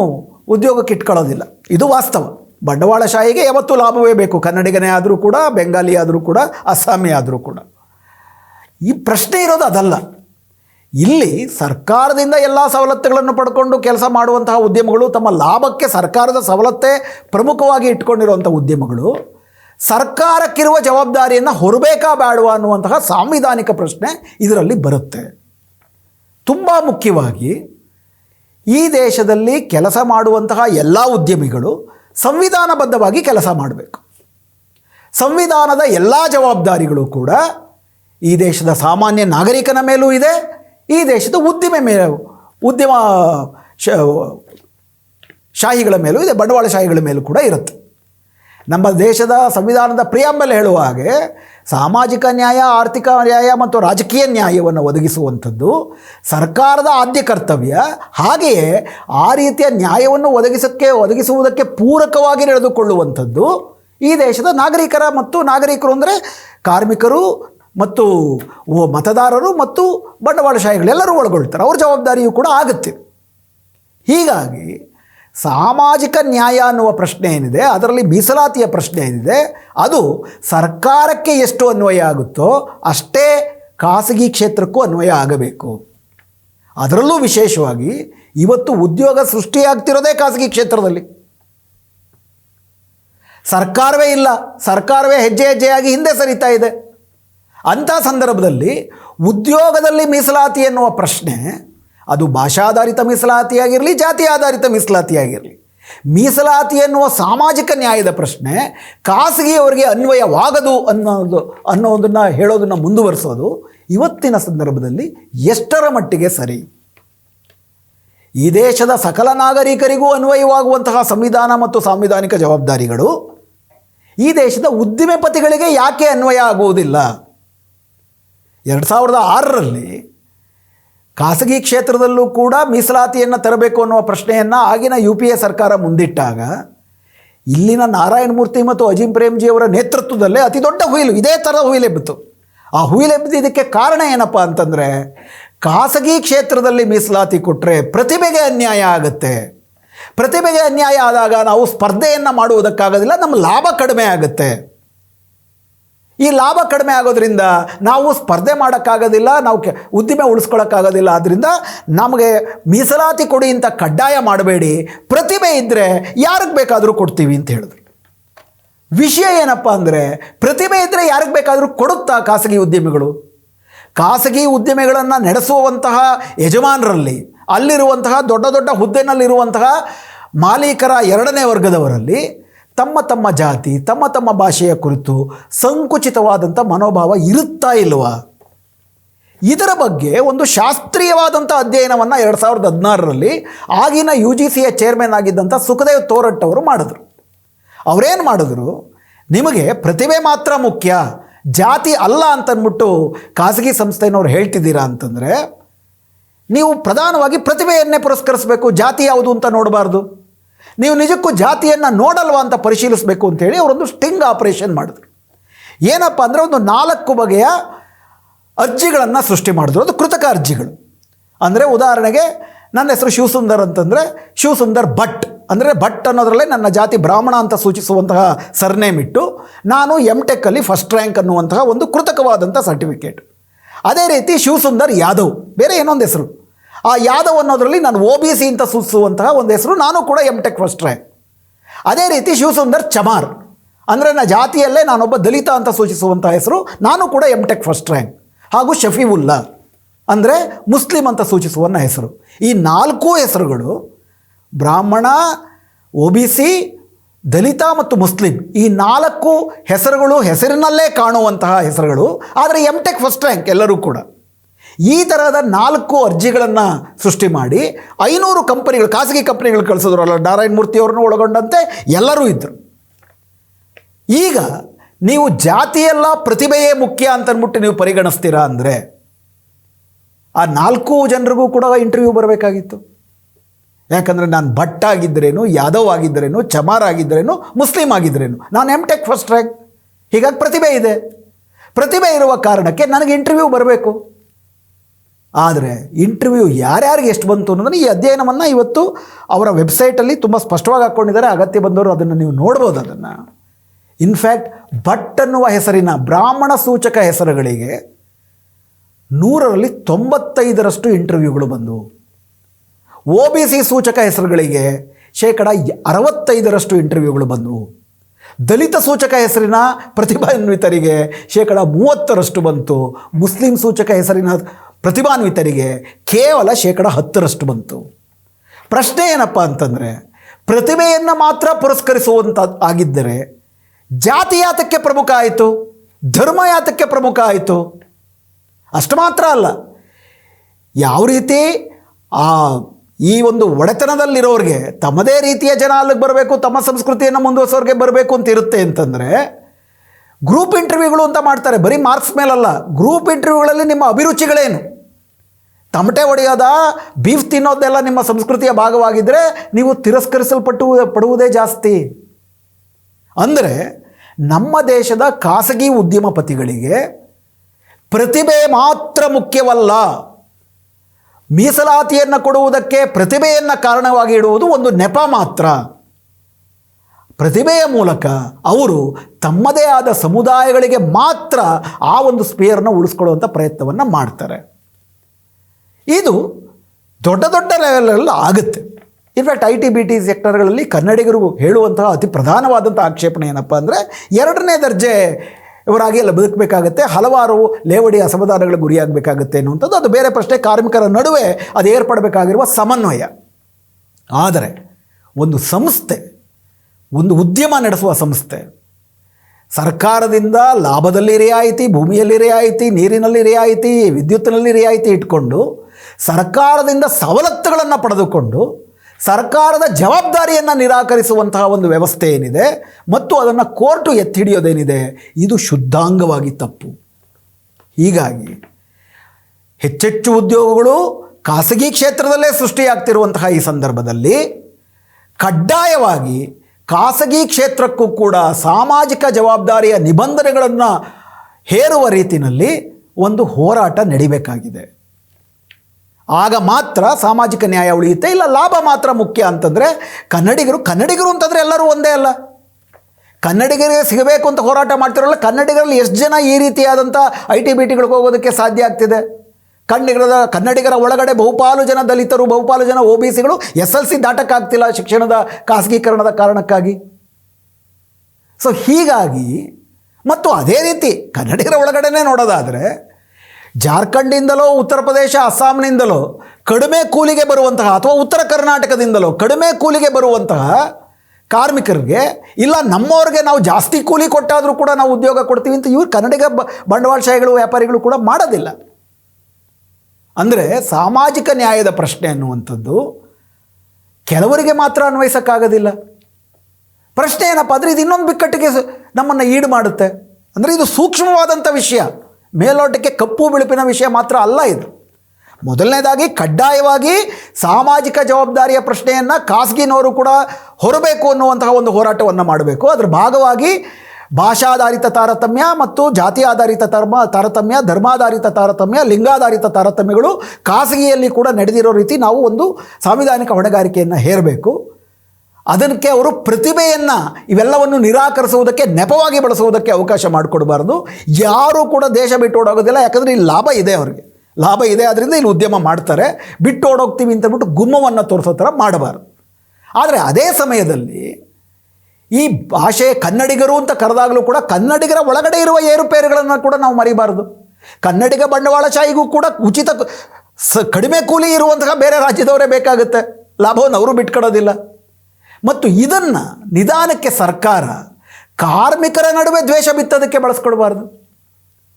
A: ಉದ್ಯೋಗಕ್ಕೆ ಇಟ್ಕೊಳ್ಳೋದಿಲ್ಲ. ಇದು ವಾಸ್ತವ. ಬಂಡವಾಳಶಾಹಿಗೆ ಯಾವತ್ತೂ ಲಾಭವೇ ಬೇಕು. ಕನ್ನಡಿಗನೇ ಆದರೂ ಕೂಡ, ಬೆಂಗಾಲಿ ಆದರೂ ಕೂಡ, ಅಸ್ಸಾಮಿ ಆದರೂ ಕೂಡ. ಈ ಪ್ರಶ್ನೆ ಇರೋದು ಅದಲ್ಲ. ಇಲ್ಲಿ ಸರ್ಕಾರದಿಂದ ಎಲ್ಲ ಸವಲತ್ತುಗಳನ್ನು ಪಡ್ಕೊಂಡು ಕೆಲಸ ಮಾಡುವಂತಹ ಉದ್ಯಮಗಳು ತಮ್ಮ ಲಾಭಕ್ಕೆ ಸರ್ಕಾರದ ಸವಲತ್ತೇ ಪ್ರಮುಖವಾಗಿ ಇಟ್ಕೊಂಡಿರುವಂಥ ಉದ್ಯಮಗಳು ಸರ್ಕಾರಕ್ಕಿರುವ ಜವಾಬ್ದಾರಿಯನ್ನು ಹೊರಬೇಕಾ ಬೇಡವಾ ಅನ್ನುವಂತಹ ಸಾಂವಿಧಾನಿಕ ಪ್ರಶ್ನೆ ಇದರಲ್ಲಿ ಬರುತ್ತೆ. ತುಂಬ ಮುಖ್ಯವಾಗಿ ಈ ದೇಶದಲ್ಲಿ ಕೆಲಸ ಮಾಡುವಂತಹ ಎಲ್ಲ ಉದ್ಯಮಿಗಳು ಸಂವಿಧಾನಬದ್ಧವಾಗಿ ಕೆಲಸ ಮಾಡಬೇಕು. ಸಂವಿಧಾನದ ಎಲ್ಲ ಜವಾಬ್ದಾರಿಗಳು ಕೂಡ ಈ ದೇಶದ ಸಾಮಾನ್ಯ ನಾಗರಿಕನ ಮೇಲೂ ಇದೆ, ಈ ದೇಶದ ಉದ್ದಿಮೆ ಮೇಲೆ ಉದ್ಯಮ ಶಾಹಿಗಳ ಮೇಲೂ ಇದೆ ಬಂಡವಾಳಶಾಹಿಗಳ ಮೇಲೂ ಕೂಡ ಇರುತ್ತೆ. ನಮ್ಮ ದೇಶದ ಸಂವಿಧಾನದ ಪ್ರಿಯಾಂಬಲ್ ಹೇಳುವ ಹಾಗೆ ಸಾಮಾಜಿಕ ನ್ಯಾಯ, ಆರ್ಥಿಕ ನ್ಯಾಯ ಮತ್ತು ರಾಜಕೀಯ ನ್ಯಾಯವನ್ನು ಒದಗಿಸುವಂಥದ್ದು ಸರ್ಕಾರದ ಆದ್ಯ ಕರ್ತವ್ಯ. ಹಾಗೆಯೇ ಆ ರೀತಿಯ ನ್ಯಾಯವನ್ನು ಒದಗಿಸಕ್ಕೆ, ಒದಗಿಸುವುದಕ್ಕೆ ಪೂರಕವಾಗಿ ನಡೆದುಕೊಳ್ಳುವಂಥದ್ದು ಈ ದೇಶದ ನಾಗರಿಕರ ಮತ್ತು ನಾಗರಿಕರು ಅಂದರೆ ಕಾರ್ಮಿಕರು ಮತ್ತು ಮತದಾರರು ಮತ್ತು ಬಂಡವಾಳಶಾಹಿಗಳೆಲ್ಲರೂ ಒಳಗೊಳ್ತಾರೆ. ಅವ್ರ ಜವಾಬ್ದಾರಿಯೂ ಕೂಡ ಆಗುತ್ತೆ. ಹೀಗಾಗಿ ಸಾಮಾಜಿಕ ನ್ಯಾಯ ಅನ್ನುವ ಪ್ರಶ್ನೆ ಏನಿದೆ, ಅದರಲ್ಲಿ ಮೀಸಲಾತಿಯ ಪ್ರಶ್ನೆ ಏನಿದೆ, ಅದು ಸರ್ಕಾರಕ್ಕೆ ಎಷ್ಟು ಅನ್ವಯ ಆಗುತ್ತೋ ಅಷ್ಟೇ ಖಾಸಗಿ ಕ್ಷೇತ್ರಕ್ಕೂ ಅನ್ವಯ ಆಗಬೇಕು. ಅದರಲ್ಲೂ ವಿಶೇಷವಾಗಿ ಇವತ್ತು ಉದ್ಯೋಗ ಸೃಷ್ಟಿಯಾಗ್ತಿರೋದೇ ಖಾಸಗಿ ಕ್ಷೇತ್ರದಲ್ಲಿ. ಸರ್ಕಾರವೇ ಇಲ್ಲ, ಸರ್ಕಾರವೇ ಹೆಜ್ಜೆ ಹೆಜ್ಜೆಯಾಗಿ ಹಿಂದೆ ಸರಿತಾ ಇದೆ. ಅಂಥ ಸಂದರ್ಭದಲ್ಲಿ ಉದ್ಯೋಗದಲ್ಲಿ ಮೀಸಲಾತಿ ಎನ್ನುವ ಪ್ರಶ್ನೆ ಅದು ಭಾಷಾಧಾರಿತ ಮೀಸಲಾತಿಯಾಗಿರಲಿ ಜಾತಿ ಆಧಾರಿತ ಮೀಸಲಾತಿಯಾಗಿರಲಿ. ಮೀಸಲಾತಿ ಎನ್ನುವ ಸಾಮಾಜಿಕ ನ್ಯಾಯದ ಪ್ರಶ್ನೆ ಖಾಸಗಿಯವರಿಗೆ ಅನ್ವಯವಾಗದು ಅನ್ನೋದು ಅನ್ನೋದನ್ನು ಹೇಳೋದನ್ನು ಮುಂದುವರಿಸೋದು ಇವತ್ತಿನ ಸಂದರ್ಭದಲ್ಲಿ ಎಷ್ಟರ ಮಟ್ಟಿಗೆ ಸರಿ? ಈ ದೇಶದ ಸಕಲ ನಾಗರಿಕರಿಗೂ ಅನ್ವಯವಾಗುವಂತಹ ಸಂವಿಧಾನ ಮತ್ತು ಸಾಂವಿಧಾನಿಕ ಜವಾಬ್ದಾರಿಗಳು ಈ ದೇಶದ ಉದ್ದಿಮೆಪತಿಗಳಿಗೆ ಯಾಕೆ ಅನ್ವಯ ಆಗುವುದಿಲ್ಲ? ಎರಡು ಸಾವಿರದ ಆರರಲ್ಲಿ ಖಾಸಗಿ ಕ್ಷೇತ್ರದಲ್ಲೂ ಕೂಡ ಮೀಸಲಾತಿಯನ್ನು ತರಬೇಕು ಅನ್ನುವ ಪ್ರಶ್ನೆಯನ್ನು ಆಗಿನ ಯು ಪಿ ಎ ಸರ್ಕಾರ ಮುಂದಿಟ್ಟಾಗ ಇಲ್ಲಿನ ನಾರಾಯಣ ಮೂರ್ತಿ ಮತ್ತು ಅಜಿಂ ಪ್ರೇಮ್ಜಿ ಅವರ ನೇತೃತ್ವದಲ್ಲೇ ಅತಿ ದೊಡ್ಡ ಹುಯಿಲು, ಇದೇ ಥರ ಹುಯಿಲೆಬ್ಬಿತು ಆ ಹುಯಿಲೆಬ್ಬಿದ್ದಕ್ಕೆ ಕಾರಣ ಏನಪ್ಪ ಅಂತಂದರೆ ಖಾಸಗಿ ಕ್ಷೇತ್ರದಲ್ಲಿ ಮೀಸಲಾತಿ ಕೊಟ್ಟರೆ ಪ್ರತಿಭೆಗೆ ಅನ್ಯಾಯ ಆಗುತ್ತೆ. ಪ್ರತಿಭೆಗೆ ಅನ್ಯಾಯ ಆದಾಗ ನಾವು ಸ್ಪರ್ಧೆಯನ್ನು ಮಾಡುವುದಕ್ಕಾಗೋದಿಲ್ಲ, ನಮ್ಮ ಲಾಭ ಕಡಿಮೆ ಆಗುತ್ತೆ. ಈ ಲಾಭ ಕಡಿಮೆ ಆಗೋದ್ರಿಂದ ನಾವು ಸ್ಪರ್ಧೆ ಮಾಡೋಕ್ಕಾಗೋದಿಲ್ಲ, ನಾವು ಕೆ, ಉದ್ದಿಮೆ ಉಳಿಸ್ಕೊಳ್ಳೋಕ್ಕಾಗೋದಿಲ್ಲ. ಆದ್ದರಿಂದ ನಮಗೆ ಮೀಸಲಾತಿ ಕೊಡಿ ಅಂತ ಕಡ್ಡಾಯ ಮಾಡಬೇಡಿ. ಪ್ರತಿಭೆ ಇದ್ದರೆ ಯಾರಿಗೆ ಬೇಕಾದರೂ ಕೊಡ್ತೀವಿ ಅಂತ ಹೇಳಿದ್ರು. ವಿಷಯ ಏನಪ್ಪ ಅಂದರೆ ಪ್ರತಿಭೆ ಇದ್ದರೆ ಯಾರಿಗೆ ಬೇಕಾದರೂ ಕೊಡುತ್ತಾ ಖಾಸಗಿ ಉದ್ಯಮಿಗಳು ಖಾಸಗಿ ಉದ್ಯಮಿಗಳನ್ನು ನಡೆಸುವಂತಹ ಯಜಮಾನರಲ್ಲಿ, ಅಲ್ಲಿರುವಂತಹ ದೊಡ್ಡ ದೊಡ್ಡ ಹುದ್ದೆನಲ್ಲಿರುವಂತಹ ಮಾಲೀಕರ ಎರಡನೇ ವರ್ಗದವರಲ್ಲಿ ತಮ್ಮ ತಮ್ಮ ಜಾತಿ, ತಮ್ಮ ತಮ್ಮ ಭಾಷೆಯ ಕುರಿತು ಸಂಕುಚಿತವಾದಂಥ ಮನೋಭಾವ ಇರುತ್ತಾ ಇಲ್ವಾ ಇದರ ಬಗ್ಗೆ ಒಂದು ಶಾಸ್ತ್ರೀಯವಾದಂಥ ಅಧ್ಯಯನವನ್ನು ಎರಡು ಸಾವಿರದ ಹದಿನಾರರಲ್ಲಿ ಆಗಿನ ಯು ಜಿ ಸಿಯ ಚೇರ್ಮನ್ ಆಗಿದ್ದಂಥ ಸುಖದೇವ್ ತೋರಟ್ ಅವರು ಮಾಡಿದ್ರು. ಅವರೇನು ಮಾಡಿದ್ರು? ನಿಮಗೆ ಪ್ರತಿಭೆ ಮಾತ್ರ ಮುಖ್ಯ, ಜಾತಿ ಅಲ್ಲ ಅಂತನ್ಬಿಟ್ಟು ಖಾಸಗಿ ಸಂಸ್ಥೆನವ್ರು ಹೇಳ್ತಿದ್ದೀರಾ ಅಂತಂದರೆ, ನೀವು ಪ್ರಧಾನವಾಗಿ ಪ್ರತಿಭೆಯನ್ನೇ ಪುರಸ್ಕರಿಸಬೇಕು, ಜಾತಿ ಯಾವುದು ಅಂತ ನೋಡಬಾರ್ದು. ನೀವು ನಿಜಕ್ಕೂ ಜಾತಿಯನ್ನು ನೋಡಲ್ವಾ ಅಂತ ಪರಿಶೀಲಿಸಬೇಕು ಅಂತೇಳಿ ಅವರೊಂದು ಸ್ಟಿಂಗ್ ಆಪರೇಷನ್ ಮಾಡಿದ್ರು. ಏನಪ್ಪ ಅಂದರೆ ಒಂದು ನಾಲ್ಕು ಬಗೆಯ ಅರ್ಜಿಗಳನ್ನು ಸೃಷ್ಟಿ ಮಾಡಿದ್ರು. ಅದು ಕೃತಕ ಅರ್ಜಿಗಳು. ಅಂದರೆ ಉದಾಹರಣೆಗೆ ನನ್ನ ಹೆಸರು ಶಿವಸುಂದರ್ ಅಂತಂದರೆ ಶಿವಸುಂದರ್ ಭಟ್. ಅಂದರೆ ಭಟ್ ಅನ್ನೋದರಲ್ಲೇ ನನ್ನ ಜಾತಿ ಬ್ರಾಹ್ಮಣ ಅಂತ ಸೂಚಿಸುವಂತಹ ಸರ್ನೇಮ್ ಇಟ್ಟು ನಾನು ಎಂ ಟೆಕ್ಕಲ್ಲಿ ಫಸ್ಟ್ ರ್ಯಾಂಕ್ ಅನ್ನುವಂತಹ ಒಂದು ಕೃತಕವಾದಂಥ ಸರ್ಟಿಫಿಕೇಟ್ ಅದೇ ರೀತಿ ಶಿವಸುಂದರ್ ಯಾದವ್. ಬೇರೆ ಏನೊಂದು ಹೆಸರು. ಆ ಯಾದವ್ ಅನ್ನೋದರಲ್ಲಿ ನಾನು ಒ ಬಿ ಸಿ ಅಂತ ಸೂಚಿಸುವಂತಹ ಒಂದು ಹೆಸರು. ನಾನು ಕೂಡ ಎಂ ಟೆಕ್ ಫಸ್ಟ್ ರ್ಯಾಂಕ್ ಅದೇ ರೀತಿ ಶಿವಸುಂದರ್ ಚಮಾರ್. ಅಂದರೆ ನನ್ನ ಜಾತಿಯಲ್ಲೇ ನಾನೊಬ್ಬ ದಲಿತ ಅಂತ ಸೂಚಿಸುವಂಥ ಹೆಸರು. ನಾನು ಕೂಡ ಎಂ ಟೆಕ್ ಫಸ್ಟ್ ರ್ಯಾಂಕ್ ಹಾಗೂ ಶಫೀವುಲ್ಲಾ. ಅಂದರೆ ಮುಸ್ಲಿಂ ಅಂತ ಸೂಚಿಸುವ ಹೆಸರು. ಈ ನಾಲ್ಕು ಹೆಸರುಗಳು ಬ್ರಾಹ್ಮಣ ಒ ಬಿ ಸಿ ದಲಿತ ಮತ್ತು ಮುಸ್ಲಿಂ. ಈ ನಾಲ್ಕು ಹೆಸರುಗಳು ಹೆಸರಿನಲ್ಲೇ ಕಾಣುವಂತಹ ಹೆಸರುಗಳು. ಆದರೆ ಎಂ ಟೆಕ್ ಫಸ್ಟ್ ರ್ಯಾಂಕ್ ಎಲ್ಲರೂ ಕೂಡ. ಈ ಥರದ ನಾಲ್ಕು ಅರ್ಜಿಗಳನ್ನು ಸೃಷ್ಟಿ ಮಾಡಿ ಐನೂರು ಕಂಪನಿಗಳು, ಖಾಸಗಿ ಕಂಪನಿಗಳು ಕಳಿಸಿದ್ರಲ್ಲ, ನಾರಾಯಣ ಮೂರ್ತಿ ಅವ್ರನ್ನ ಒಳಗೊಂಡಂತೆ ಎಲ್ಲರೂ ಇದ್ದರು ಈಗ ನೀವು ಜಾತಿಯೆಲ್ಲ ಪ್ರತಿಭೆಯೇ ಮುಖ್ಯ ಅಂತನ್ಬಿಟ್ಟು ನೀವು ಪರಿಗಣಿಸ್ತೀರಾ ಅಂದರೆ ಆ ನಾಲ್ಕು ಜನರಿಗೂ ಕೂಡ ಇಂಟರ್ವ್ಯೂ ಬರಬೇಕಾಗಿತ್ತು. ಯಾಕಂದರೆ ನಾನು ಭಟ್ ಆಗಿದ್ದರೇನು ಯಾದವ್ ಆಗಿದ್ದರೇನು ಚಮಾರ್ ಆಗಿದ್ದರೇನು ಮುಸ್ಲಿಂ ಆಗಿದ್ದರೇನು ನಾನು ಎಂ ಟೆಕ್ ಫಸ್ಟ್ ರ್ಯಾಂಕ್ ಹೀಗಾಗಿ ಪ್ರತಿಭೆ ಇದೆ. ಪ್ರತಿಭೆ ಇರುವ ಕಾರಣಕ್ಕೆ ನನಗೆ ಇಂಟರ್ವ್ಯೂ ಬರಬೇಕು. ಆದರೆ ಇಂಟರ್ವ್ಯೂ ಯಾರ್ಯಾರಿಗೆ ಎಷ್ಟು ಬಂತು ಅನ್ನೋದನ್ನು ಈ ಅಧ್ಯಯನವನ್ನು ಇವತ್ತು ಅವರ ವೆಬ್ಸೈಟಲ್ಲಿ ತುಂಬ ಸ್ಪಷ್ಟವಾಗಿ ಹಾಕ್ಕೊಂಡಿದ್ದಾರೆ. ಅಗತ್ಯ ಬಂದವರು ಅದನ್ನು ನೀವು ನೋಡ್ಬೋದು ಅದನ್ನು. ಇನ್ಫ್ಯಾಕ್ಟ್ ಭಟ್ ಅನ್ನುವ ಹೆಸರಿನ ಬ್ರಾಹ್ಮಣ ಸೂಚಕ ಹೆಸರುಗಳಿಗೆ ನೂರರಲ್ಲಿ ತೊಂಬತ್ತೈದರಷ್ಟು ಇಂಟರ್ವ್ಯೂಗಳು ಬಂದವು. ಒ ಬಿ ಸಿ ಸೂಚಕ ಹೆಸರುಗಳಿಗೆ ಶೇಕಡ ಅರವತ್ತೈದರಷ್ಟು ಇಂಟರ್ವ್ಯೂಗಳು ಬಂದವು. ದಲಿತ ಸೂಚಕ ಹೆಸರಿನ ಪ್ರತಿಭಾನ್ವಿತರಿಗೆ ಶೇಕಡ ಮೂವತ್ತರಷ್ಟು ಬಂತು. ಮುಸ್ಲಿಂ ಸೂಚಕ ಹೆಸರಿನ ಪ್ರತಿಭಾನ್ವಿತರಿಗೆ ಕೇವಲ ಶೇಕಡ ಹತ್ತರಷ್ಟು ಬಂತು. ಪ್ರಶ್ನೆ ಏನಪ್ಪ ಅಂತಂದರೆ, ಪ್ರತಿಭೆಯನ್ನು ಮಾತ್ರ ಪುರಸ್ಕರಿಸುವಂಥ ಆಗಿದ್ದರೆ ಜಾತಿ ಯಾತಕ್ಕೆ ಪ್ರಮುಖ ಆಯಿತು ಧರ್ಮ ಯಾತಕ್ಕೆ ಪ್ರಮುಖ ಆಯಿತು. ಅಷ್ಟು ಮಾತ್ರ ಅಲ್ಲ, ಯಾವ ರೀತಿ ಆ ಈ ಒಂದು ಒಡೆತನದಲ್ಲಿರೋರಿಗೆ ತಮ್ಮದೇ ರೀತಿಯ ಜನ ಅಲ್ಲಿಗೆ ಬರಬೇಕು, ತಮ್ಮ ಸಂಸ್ಕೃತಿಯನ್ನು ಮುಂದುವರಿಸೋರಿಗೆ ಬರಬೇಕು ಅಂತ ಇರುತ್ತೆ ಅಂತಂದರೆ, ಗ್ರೂಪ್ ಇಂಟರ್ವ್ಯೂಗಳು ಅಂತ ಮಾಡ್ತಾರೆ. ಬರೀ ಮಾರ್ಕ್ಸ್ ಮೇಲಲ್ಲ, ಗ್ರೂಪ್ ಇಂಟರ್ವ್ಯೂಗಳಲ್ಲಿ ನಿಮ್ಮ ಅಭಿರುಚಿಗಳೇನು? ತಮಟೆ ಹೊಡೆಯೋದ ಬೀಫ್ ತಿನ್ನೋದೆಲ್ಲ ನಿಮ್ಮ ಸಂಸ್ಕೃತಿಯ ಭಾಗವಾಗಿದ್ದರೆ ನೀವು ತಿರಸ್ಕರಿಸಲ್ಪಟ್ಟು ಪಡುವುದೇ ಜಾಸ್ತಿ. ಅಂದರೆ ನಮ್ಮ ದೇಶದ ಖಾಸಗಿ ಉದ್ಯಮಪತಿಗಳಿಗೆ ಪ್ರತಿಭೆ ಮಾತ್ರ ಮುಖ್ಯವಲ್ಲ. ಮೀಸಲಾತಿಯನ್ನು ಕೊಡುವುದಕ್ಕೆ ಪ್ರತಿಭೆಯನ್ನು ಕಾರಣವಾಗಿ ಇಡುವುದು ಒಂದು ನೆಪ ಮಾತ್ರ. ಪ್ರತಿಭೆಯ ಮೂಲಕ ಅವರು ತಮ್ಮದೇ ಆದ ಸಮುದಾಯಗಳಿಗೆ ಮಾತ್ರ ಆ ಒಂದು ಸ್ಪೇರನ್ನು ಉಳಿಸ್ಕೊಳ್ಳುವಂಥ ಪ್ರಯತ್ನವನ್ನು ಮಾಡ್ತಾರೆ. ಇದು ದೊಡ್ಡ ದೊಡ್ಡ ಲೆವೆಲಲ್ಲಿ ಆಗುತ್ತೆ. In fact I T B T ಸೆಕ್ಟರ್ಗಳಲ್ಲಿ ಕನ್ನಡಿಗರು ಹೇಳುವಂತಹ ಅತಿ ಪ್ರಧಾನವಾದಂಥ ಆಕ್ಷೇಪಣೆ ಏನಪ್ಪ ಅಂದರೆ ಎರಡನೇ ದರ್ಜೆ ಇವರಾಗಿ ಎಲ್ಲ ಬದುಕಬೇಕಾಗತ್ತೆ, ಹಲವಾರು ಲೇವಡಿ ಅಸಮಾಧಾನಗಳ ಗುರಿಯಾಗಬೇಕಾಗುತ್ತೆ ಅನ್ನುವಂಥದ್ದು ಅದು ಬೇರೆ ಪ್ರಶ್ನೆ, ಕಾರ್ಮಿಕರ ನಡುವೆ ಅದು ಏರ್ಪಡಬೇಕಾಗಿರುವ ಸಮನ್ವಯ. ಆದರೆ ಒಂದು ಸಂಸ್ಥೆ, ಒಂದು ಉದ್ಯಮ ನಡೆಸುವ ಸಂಸ್ಥೆ, ಸರ್ಕಾರದಿಂದ ಲಾಭದಲ್ಲಿ ರಿಯಾಯಿತಿ, ಭೂಮಿಯಲ್ಲಿ ರಿಯಾಯಿತಿ, ನೀರಿನಲ್ಲಿ ರಿಯಾಯಿತಿ, ವಿದ್ಯುತ್ತಿನಲ್ಲಿ ರಿಯಾಯಿತಿ ಇಟ್ಕೊಂಡು ಸರ್ಕಾರದಿಂದ ಸವಲತ್ತುಗಳನ್ನು ಪಡೆದುಕೊಂಡು ಸರ್ಕಾರದ ಜವಾಬ್ದಾರಿಯನ್ನು ನಿರಾಕರಿಸುವಂತಹ ಒಂದು ವ್ಯವಸ್ಥೆ ಏನಿದೆ ಮತ್ತು ಅದನ್ನು ಕೋರ್ಟು ಎತ್ತಿ ಹಿಡಿಯೋದೇನಿದೆ ಇದು ಶುದ್ಧಾಂಗವಾಗಿ ತಪ್ಪು. ಹೀಗಾಗಿ ಹೆಚ್ಚೆಚ್ಚು ಉದ್ಯೋಗಗಳು ಖಾಸಗಿ ಕ್ಷೇತ್ರದಲ್ಲೇ ಸೃಷ್ಟಿಯಾಗ್ತಿರುವಂತಹ ಈ ಸಂದರ್ಭದಲ್ಲಿ ಕಡ್ಡಾಯವಾಗಿ ಖಾಸಗಿ ಕ್ಷೇತ್ರಕ್ಕೂ ಕೂಡ ಸಾಮಾಜಿಕ ಜವಾಬ್ದಾರಿಯ ನಿಬಂಧನೆಗಳನ್ನು ಹೇರುವ ರೀತಿಯಲ್ಲಿ ಒಂದು ಹೋರಾಟ ನಡಿಬೇಕಾಗಿದೆ. ಆಗ ಮಾತ್ರ ಸಾಮಾಜಿಕ ನ್ಯಾಯ ಉಳಿಯುತ್ತೆ. ಇಲ್ಲ, ಲಾಭ ಮಾತ್ರ ಮುಖ್ಯ ಅಂತಂದರೆ ಕನ್ನಡಿಗರು ಕನ್ನಡಿಗರು ಅಂತಂದರೆ ಎಲ್ಲರೂ ಒಂದೇ ಅಲ್ಲ. ಕನ್ನಡಿಗರಿಗೆ ಸಿಗಬೇಕು ಅಂತ ಹೋರಾಟ ಮಾಡ್ತಿರೋಲ್ಲ, ಕನ್ನಡಿಗರಲ್ಲಿ ಎಷ್ಟು ಜನ ಈ ರೀತಿಯಾದಂಥ ಐ ಟಿ ಬಿ ಟಿಗಳಿಗೆ ಹೋಗೋದಕ್ಕೆ ಸಾಧ್ಯ ಆಗ್ತಿದೆ? ಕನ್ನಡಿಗರ ಕನ್ನಡಿಗರ ಒಳಗಡೆ ಬಹುಪಾಲು ಜನ ದಲಿತರು, ಬಹುಪಾಲು ಜನ ಒ ಬಿ ಸಿಗಳು ಎಸ್ ಎಲ್ ಸಿ ದಾಟಕ್ಕಾಗ್ತಿಲ್ಲ ಶಿಕ್ಷಣದ ಖಾಸಗೀಕರಣದ ಕಾರಣಕ್ಕಾಗಿ. ಸೊ ಹೀಗಾಗಿ, ಮತ್ತು ಅದೇ ರೀತಿ ಕನ್ನಡಿಗರ ಒಳಗಡೆನೇ ನೋಡೋದಾದರೆ ಜಾರ್ಖಂಡಿಂದಲೋ, ಉತ್ತರ ಪ್ರದೇಶ, ಅಸ್ಸಾಂನಿಂದಲೋ ಕಡಿಮೆ ಕೂಲಿಗೆ ಬರುವಂತಹ ಅಥವಾ ಉತ್ತರ ಕರ್ನಾಟಕದಿಂದಲೋ ಕಡಿಮೆ ಕೂಲಿಗೆ ಬರುವಂತಹ ಕಾರ್ಮಿಕರಿಗೆ ಇಲ್ಲ, ನಮ್ಮವ್ರಿಗೆ ನಾವು ಜಾಸ್ತಿ ಕೂಲಿ ಕೊಟ್ಟಾದರೂ ಕೂಡ ನಾವು ಉದ್ಯೋಗ ಕೊಡ್ತೀವಿ ಅಂತ ಇವ್ರು ಕನ್ನಡಿಗ ಬಂಡವಾಳಶಾಹಿಗಳು ವ್ಯಾಪಾರಿಗಳು ಕೂಡ ಮಾಡೋದಿಲ್ಲ. ಅಂದರೆ ಸಾಮಾಜಿಕ ನ್ಯಾಯದ ಪ್ರಶ್ನೆ ಅನ್ನುವಂಥದ್ದು ಕೆಲವರಿಗೆ ಮಾತ್ರ ಅನ್ವಯಿಸೋಕ್ಕಾಗೋದಿಲ್ಲ. ಪ್ರಶ್ನೆ ಏನಪ್ಪ ಅಂದರೆ ಇದು ಇನ್ನೊಂದು ಬಿಕ್ಕಟ್ಟಿಗೆ ನಮ್ಮನ್ನು ಈಡು ಮಾಡುತ್ತೆ. ಅಂದರೆ ಇದು ಸೂಕ್ಷ್ಮವಾದಂಥ ವಿಷಯ. ಮೇಲೋಟಕ್ಕೆ ಕಪ್ಪು ಬಿಳುಪಿನ ವಿಷಯ ಮಾತ್ರ ಅಲ್ಲ ಇದು. ಮೊದಲನೇದಾಗಿ ಕಡ್ಡಾಯವಾಗಿ ಸಾಮಾಜಿಕ ಜವಾಬ್ದಾರಿಯ ಪ್ರಶ್ನೆಯನ್ನು ಖಾಸಗಿನವರು ಕೂಡ ಹೊರಬೇಕು ಅನ್ನುವಂತಹ ಒಂದು ಹೋರಾಟವನ್ನು ಮಾಡಬೇಕು. ಅದರ ಭಾಗವಾಗಿ ಭಾಷಾಧಾರಿತ ತಾರತಮ್ಯ ಮತ್ತು ಜಾತಿ ಆಧಾರಿತ ಧರ್ಮ ತಾರತಮ್ಯ, ಧರ್ಮಾಧಾರಿತ ತಾರತಮ್ಯ, ಲಿಂಗಾಧಾರಿತ ತಾರತಮ್ಯಗಳು ಖಾಸಗಿಯಲ್ಲಿ ಕೂಡ ನಡೆದಿರೋ ರೀತಿ ನಾವು ಒಂದು ಸಾಂವಿಧಾನಿಕ ಹೊಣೆಗಾರಿಕೆಯನ್ನು ಹೇರಬೇಕು. ಅದಕ್ಕೆ ಅವರು ಪ್ರತಿಭೆಯನ್ನು ಇವೆಲ್ಲವನ್ನು ನಿರಾಕರಿಸುವುದಕ್ಕೆ, ನೆಪವಾಗಿ ಬಳಸುವುದಕ್ಕೆ ಅವಕಾಶ ಮಾಡಿಕೊಡಬಾರ್ದು. ಯಾರೂ ಕೂಡ ದೇಶ ಬಿಟ್ಟು ಓಡೋಗೋದಿಲ್ಲ, ಯಾಕಂದರೆ ಇಲ್ಲಿ ಲಾಭ ಇದೆ ಅವರಿಗೆ. ಲಾಭ ಇದೆ ಆದ್ದರಿಂದ ಇಲ್ಲಿ ಉದ್ಯಮ ಮಾಡ್ತಾರೆ. ಬಿಟ್ಟು ಓಡೋಗ್ತೀವಿ ಅಂತಂದ್ಬಿಟ್ಟು ಗುಮ್ಮವನ್ನು ತೋರಿಸೋ ಥರ ಮಾಡಬಾರ್ದು. ಆದರೆ ಅದೇ ಸಮಯದಲ್ಲಿ ಈ ಭಾಷೆ ಕನ್ನಡಿಗರು ಅಂತ ಕರೆದಾಗಲೂ ಕೂಡ ಕನ್ನಡಿಗರ ಒಳಗಡೆ ಇರುವ ಏರುಪೇರುಗಳನ್ನು ಕೂಡ ನಾವು ಮರಿಬಾರ್ದು. ಕನ್ನಡಿಗ ಬಂಡವಾಳಶಾಹಿಗೂ ಕೂಡ ಉಚಿತ ಸ, ಕಡಿಮೆ ಕೂಲಿ ಇರುವಂತಹ ಬೇರೆ ರಾಜ್ಯದವರೇ ಬೇಕಾಗುತ್ತೆ. ಲಾಭವನ್ನು ಅವರು ಬಿಟ್ಕೊಡೋದಿಲ್ಲ. ಮತ್ತು ಇದನ್ನು ನಿಧಾನಕ್ಕೆ ಸರ್ಕಾರ ಕಾರ್ಮಿಕರ ನಡುವೆ ದ್ವೇಷ ಬಿತ್ತೋದಕ್ಕೆ ಬಳಸ್ಕೊಡ್ಬಾರ್ದು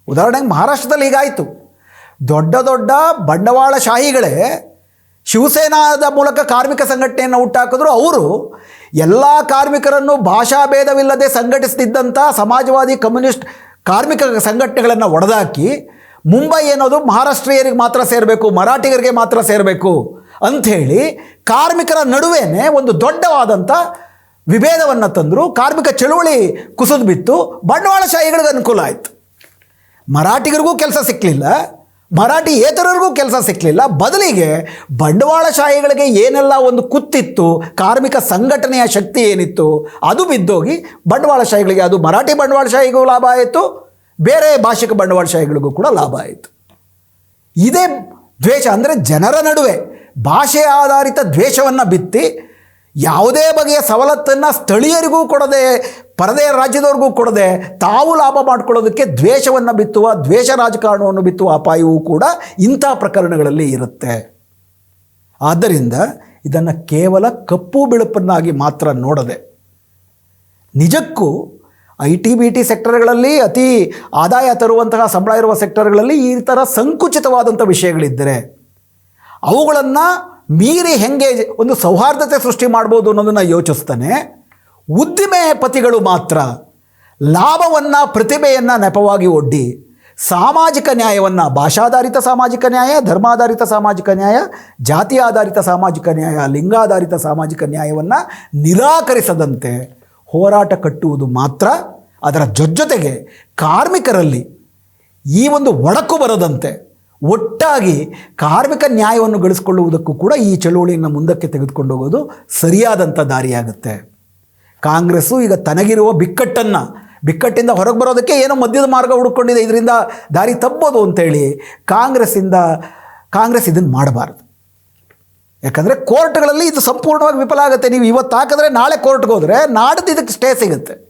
A: ಉದಾಹರಣೆಗೆ ಮಹಾರಾಷ್ಟ್ರದಲ್ಲಿ ಹೀಗಾಯಿತು. ದೊಡ್ಡ ದೊಡ್ಡ ಬಂಡವಾಳಶಾಹಿಗಳೇ ಶಿವಸೇನಾದ ಮೂಲಕ ಕಾರ್ಮಿಕ ಸಂಘಟನೆಯನ್ನು ಹುಟ್ಟಾಕಿದ್ರು. ಅವರು ಎಲ್ಲ ಕಾರ್ಮಿಕರನ್ನು ಭಾಷಾಭೇದವಿಲ್ಲದೆ ಸಂಘಟಿಸ್ತಿದ್ದಂಥ ಸಮಾಜವಾದಿ ಕಮ್ಯುನಿಸ್ಟ್ ಕಾರ್ಮಿಕ ಸಂಘಟನೆಗಳನ್ನು ಒಡೆದಾಕಿ ಮುಂಬೈ ಅನ್ನೋದು ಮಹಾರಾಷ್ಟ್ರೀಯರಿಗೆ ಮಾತ್ರ ಸೇರಬೇಕು, ಮರಾಠಿಗರಿಗೆ ಮಾತ್ರ ಸೇರಬೇಕು. ಅಂಥೇಳಿ ಕಾರ್ಮಿಕರ ನಡುವೆನೇ ಒಂದು ದೊಡ್ಡವಾದಂಥ ವಿಭೇದವನ್ನು ತಂದರು. ಕಾರ್ಮಿಕ ಚಳುವಳಿ ಕುಸಿದು ಬಿತ್ತು. ಬಂಡವಾಳಶಾಹಿಗಳಿಗೆ ಅನುಕೂಲ ಆಯಿತು. ಮರಾಠಿಗರಿಗೂ ಕೆಲಸ ಸಿಕ್ಕಲಿಲ್ಲ ಮರಾಠಿ ಏತರರಿಗೂ ಕೆಲಸ ಸಿಕ್ಕಲಿಲ್ಲ ಬದಲಿಗೆ ಬಂಡವಾಳಶಾಹಿಗಳಿಗೆ ಏನೆಲ್ಲ ಒಂದು ಕುತ್ತಿತ್ತು, ಕಾರ್ಮಿಕ ಸಂಘಟನೆಯ ಶಕ್ತಿ ಏನಿತ್ತು, ಅದು ಬಿದ್ದೋಗಿ ಬಂಡವಾಳಶಾಹಿಗಳಿಗೆ ಅದು ಮರಾಠಿ ಬಂಡವಾಳಶಾಹಿಗೂ ಲಾಭ ಆಯಿತು. ಬೇರೆ ಭಾಷಿಕ ಬಂಡವಾಳಶಾಹಿಗಳಿಗೂ ಕೂಡ ಲಾಭ ಆಯಿತು. ಇದೇ ದ್ವೇಷ ಅಂದರೆ ಜನರ ನಡುವೆ. ಭಾಷೆ ಆಧಾರಿತ ದ್ವೇಷವನ್ನು ಬಿತ್ತಿ ಯಾವುದೇ ಬಗೆಯ ಸವಲತ್ತನ್ನು ಸ್ಥಳೀಯರಿಗೂ ಕೊಡದೆ ಪರದೆಯ ರಾಜ್ಯದವ್ರಿಗೂ ಕೊಡದೆ ತಾವು ಲಾಭ ಮಾಡಿಕೊಳ್ಳೋದಕ್ಕೆ ದ್ವೇಷವನ್ನು ಬಿತ್ತುವ, ದ್ವೇಷ ರಾಜಕಾರಣವನ್ನು ಬಿತ್ತುವ ಅಪಾಯವೂ ಕೂಡ ಇಂಥ ಪ್ರಕರಣಗಳಲ್ಲಿ ಇರುತ್ತೆ. ಆದ್ದರಿಂದ ಇದನ್ನು ಕೇವಲ ಕಪ್ಪು ಬಿಳುಪನ್ನಾಗಿ ಮಾತ್ರ ನೋಡದೆ, ನಿಜಕ್ಕೂ ಐ ಟಿ ಬಿ ಟಿ ಸೆಕ್ಟರ್ಗಳಲ್ಲಿ ಅತಿ ಆದಾಯ ತರುವಂತಹ ಸಂಬಳ ಇರುವ ಸೆಕ್ಟರ್ಗಳಲ್ಲಿ ಈ ಥರ ಸಂಕುಚಿತವಾದಂಥ ವಿಷಯಗಳಿದ್ದರೆ ಅವುಗಳನ್ನು ಮೀರಿ ಹೆಂಗೆ ಒಂದು ಸೌಹಾರ್ದತೆ ಸೃಷ್ಟಿ ಮಾಡ್ಬೋದು ಅನ್ನೋದನ್ನು ಯೋಚಿಸ್ತಾನೆ. ಉದ್ದಿಮೆಪತಿಗಳು ಮಾತ್ರ ಲಾಭವನ್ನು, ಪ್ರತಿಭೆಯನ್ನು ನೆಪವಾಗಿ ಒಡ್ಡಿ, ಸಾಮಾಜಿಕ ನ್ಯಾಯವನ್ನು, ಭಾಷಾಧಾರಿತ ಸಾಮಾಜಿಕ ನ್ಯಾಯ, ಧರ್ಮಾಧಾರಿತ ಸಾಮಾಜಿಕ ನ್ಯಾಯ ಜಾತಿ ಆಧಾರಿತ ಸಾಮಾಜಿಕ ನ್ಯಾಯ, ಲಿಂಗಾಧಾರಿತ ಸಾಮಾಜಿಕ ನ್ಯಾಯವನ್ನು ನಿರಾಕರಿಸದಂತೆ ಹೋರಾಟ ಕಟ್ಟುವುದು ಮಾತ್ರ ಅದರ ಜೊತೆಗೆ ಕಾರ್ಮಿಕರಲ್ಲಿ ಈ ಒಂದು ಒಡಕು ಬರದಂತೆ ಒಟ್ಟಾಗಿ ಕಾರ್ಮಿಕ ನ್ಯಾಯವನ್ನು ಗಳಿಸಿಕೊಳ್ಳುವುದಕ್ಕೂ ಕೂಡ ಈ ಚಳುವಳಿಯನ್ನು ಮುಂದಕ್ಕೆ ತೆಗೆದುಕೊಂಡು ಹೋಗೋದು ಸರಿಯಾದಂಥ ದಾರಿಯಾಗುತ್ತೆ. ಕಾಂಗ್ರೆಸ್ಸು ಈಗ ತನಗಿರುವ ಬಿಕ್ಕಟ್ಟನ್ನು, ಬಿಕ್ಕಟ್ಟಿಂದ ಹೊರಗೆ ಬರೋದಕ್ಕೆ ಏನೋ ಮಧ್ಯದ ಮಾರ್ಗ ಹುಡುಕೊಂಡಿದೆ ಇದರಿಂದ ದಾರಿ ತಪ್ಪೋದು ಅಂತೇಳಿ ಕಾಂಗ್ರೆಸ್ಸಿಂದ, ಕಾಂಗ್ರೆಸ್ ಇದನ್ನು ಮಾಡಬಾರ್ದು. ಯಾಕಂದರೆ ಕೋರ್ಟ್ಗಳಲ್ಲಿ ಇದು ಸಂಪೂರ್ಣವಾಗಿ ವಿಫಲ ಆಗುತ್ತೆ. ನೀವು ಇವತ್ತು ಹಾಕಿದ್ರೆ ನಾಳೆ ಕೋರ್ಟ್ಗೆ ಹೋದರೆ ನಾಡ್ದು ಇದಕ್ಕೆ ಸ್ಟೇ ಸಿಗುತ್ತೆ.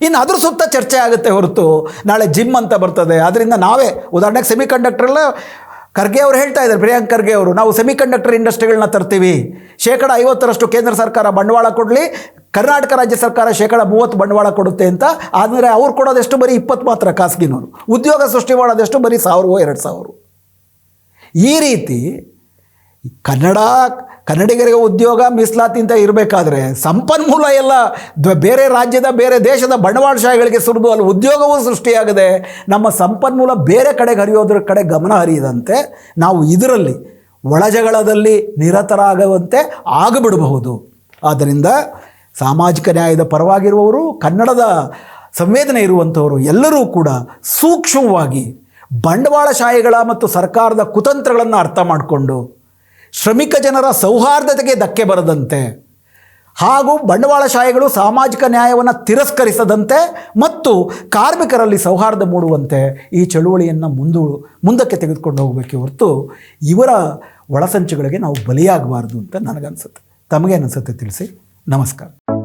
A: ಇನ್ನು ಅದ್ರ ಸುತ್ತ ಚರ್ಚೆ ಆಗುತ್ತೆ ಹೊರತು ನಾಳೆ ಜಿಮ್ ಅಂತ ಬರ್ತದೆ. ಅದರಿಂದ ನಾವೇ, ಉದಾಹರಣೆಗೆ ಸೆಮಿ ಕಂಡಕ್ಟ್ರೆಲ್ಲ ಖರ್ಗೆ ಅವರು ಹೇಳ್ತಾ ಇದ್ದಾರೆ, ಪ್ರಿಯಾಂಕ್ ಖರ್ಗೆ ಅವರು, ನಾವು ಸೆಮಿ ಕಂಡಕ್ಟರ್ ಇಂಡಸ್ಟ್ರಿಗಳನ್ನ ತರ್ತೀವಿ. ಶೇಕಡ ಐವತ್ತರಷ್ಟು ಕೇಂದ್ರ ಸರ್ಕಾರ ಬಂಡವಾಳ ಕೊಡಲಿ, ಕರ್ನಾಟಕ ರಾಜ್ಯ ಸರ್ಕಾರ ಶೇಕಡ ಮೂವತ್ತು ಬಂಡವಾಳ ಕೊಡುತ್ತೆ ಅಂತ. ಆದರೆ ಅವ್ರು ಕೊಡೋದೆಷ್ಟು ಬರೀ ಇಪ್ಪತ್ತು ಮಾತ್ರ ಖಾಸಗಿನವರು. ಉದ್ಯೋಗ ಸೃಷ್ಟಿ ಮಾಡೋದೆಷ್ಟು ಬರೀ ಸಾವಿರವೋ ಎರಡು ಸಾವಿರ ಈ ರೀತಿ ಕನ್ನಡ ಕನ್ನಡಿಗರಿಗೆ ಉದ್ಯೋಗ ಮೀಸಲಾತಿ ಅಂತ ಇರಬೇಕಾದ್ರೆ ಸಂಪನ್ಮೂಲ ಎಲ್ಲ ಬೇರೆ ರಾಜ್ಯದ, ಬೇರೆ ದೇಶದ ಬಂಡವಾಳಶಾಹಿಗಳಿಗೆ ಸುರಿದು ಅಲ್ಲಿ ಉದ್ಯೋಗವೂ ಸೃಷ್ಟಿಯಾಗದೆ ನಮ್ಮ ಸಂಪನ್ಮೂಲ ಬೇರೆ ಕಡೆಗೆ ಹರಿಯೋದ್ರ ಕಡೆ ಗಮನ ಹರಿಯದಂತೆ ನಾವು ಇದರಲ್ಲಿ ಒಳಜಗಳದಲ್ಲಿ ನಿರತರಾಗುವಂತೆ ಆಗಬಿಡಬಹುದು. ಆದ್ದರಿಂದ ಸಾಮಾಜಿಕ ನ್ಯಾಯದ ಪರವಾಗಿರುವವರು, ಕನ್ನಡದ ಸಂವೇದನೆ ಇರುವಂಥವರು ಎಲ್ಲರೂ ಕೂಡ ಸೂಕ್ಷ್ಮವಾಗಿ ಬಂಡವಾಳಶಾಹಿಗಳ ಮತ್ತು ಸರ್ಕಾರದ ಕುತಂತ್ರಗಳನ್ನು ಅರ್ಥ ಮಾಡಿಕೊಂಡು ಶ್ರಮಿಕ ಜನರ ಸೌಹಾರ್ದತೆಗೆ ಧಕ್ಕೆ ಬರದಂತೆ ಹಾಗೂ ಬಂಡವಾಳಶಾಹಿಗಳು ಸಾಮಾಜಿಕ ನ್ಯಾಯವನ್ನು ತಿರಸ್ಕರಿಸದಂತೆ ಮತ್ತು ಕಾರ್ಮಿಕರಲ್ಲಿ ಸೌಹಾರ್ದ ಮೂಡುವಂತೆ ಈ ಚಳುವಳಿಯನ್ನು ಮುಂದೂ, ಮುಂದಕ್ಕೆ ತೆಗೆದುಕೊಂಡು ಹೋಗಬೇಕೆ ಹೊರತು ಇವರ ಒಳಸಂಚುಗಳಿಗೆ ನಾವು ಬಲಿಯಾಗಬಾರ್ದು ಅಂತ ನನಗನ್ಸುತ್ತೆ. ತಮಗೇನನ್ಸುತ್ತೆ ತಿಳಿಸಿ? ನಮಸ್ಕಾರ.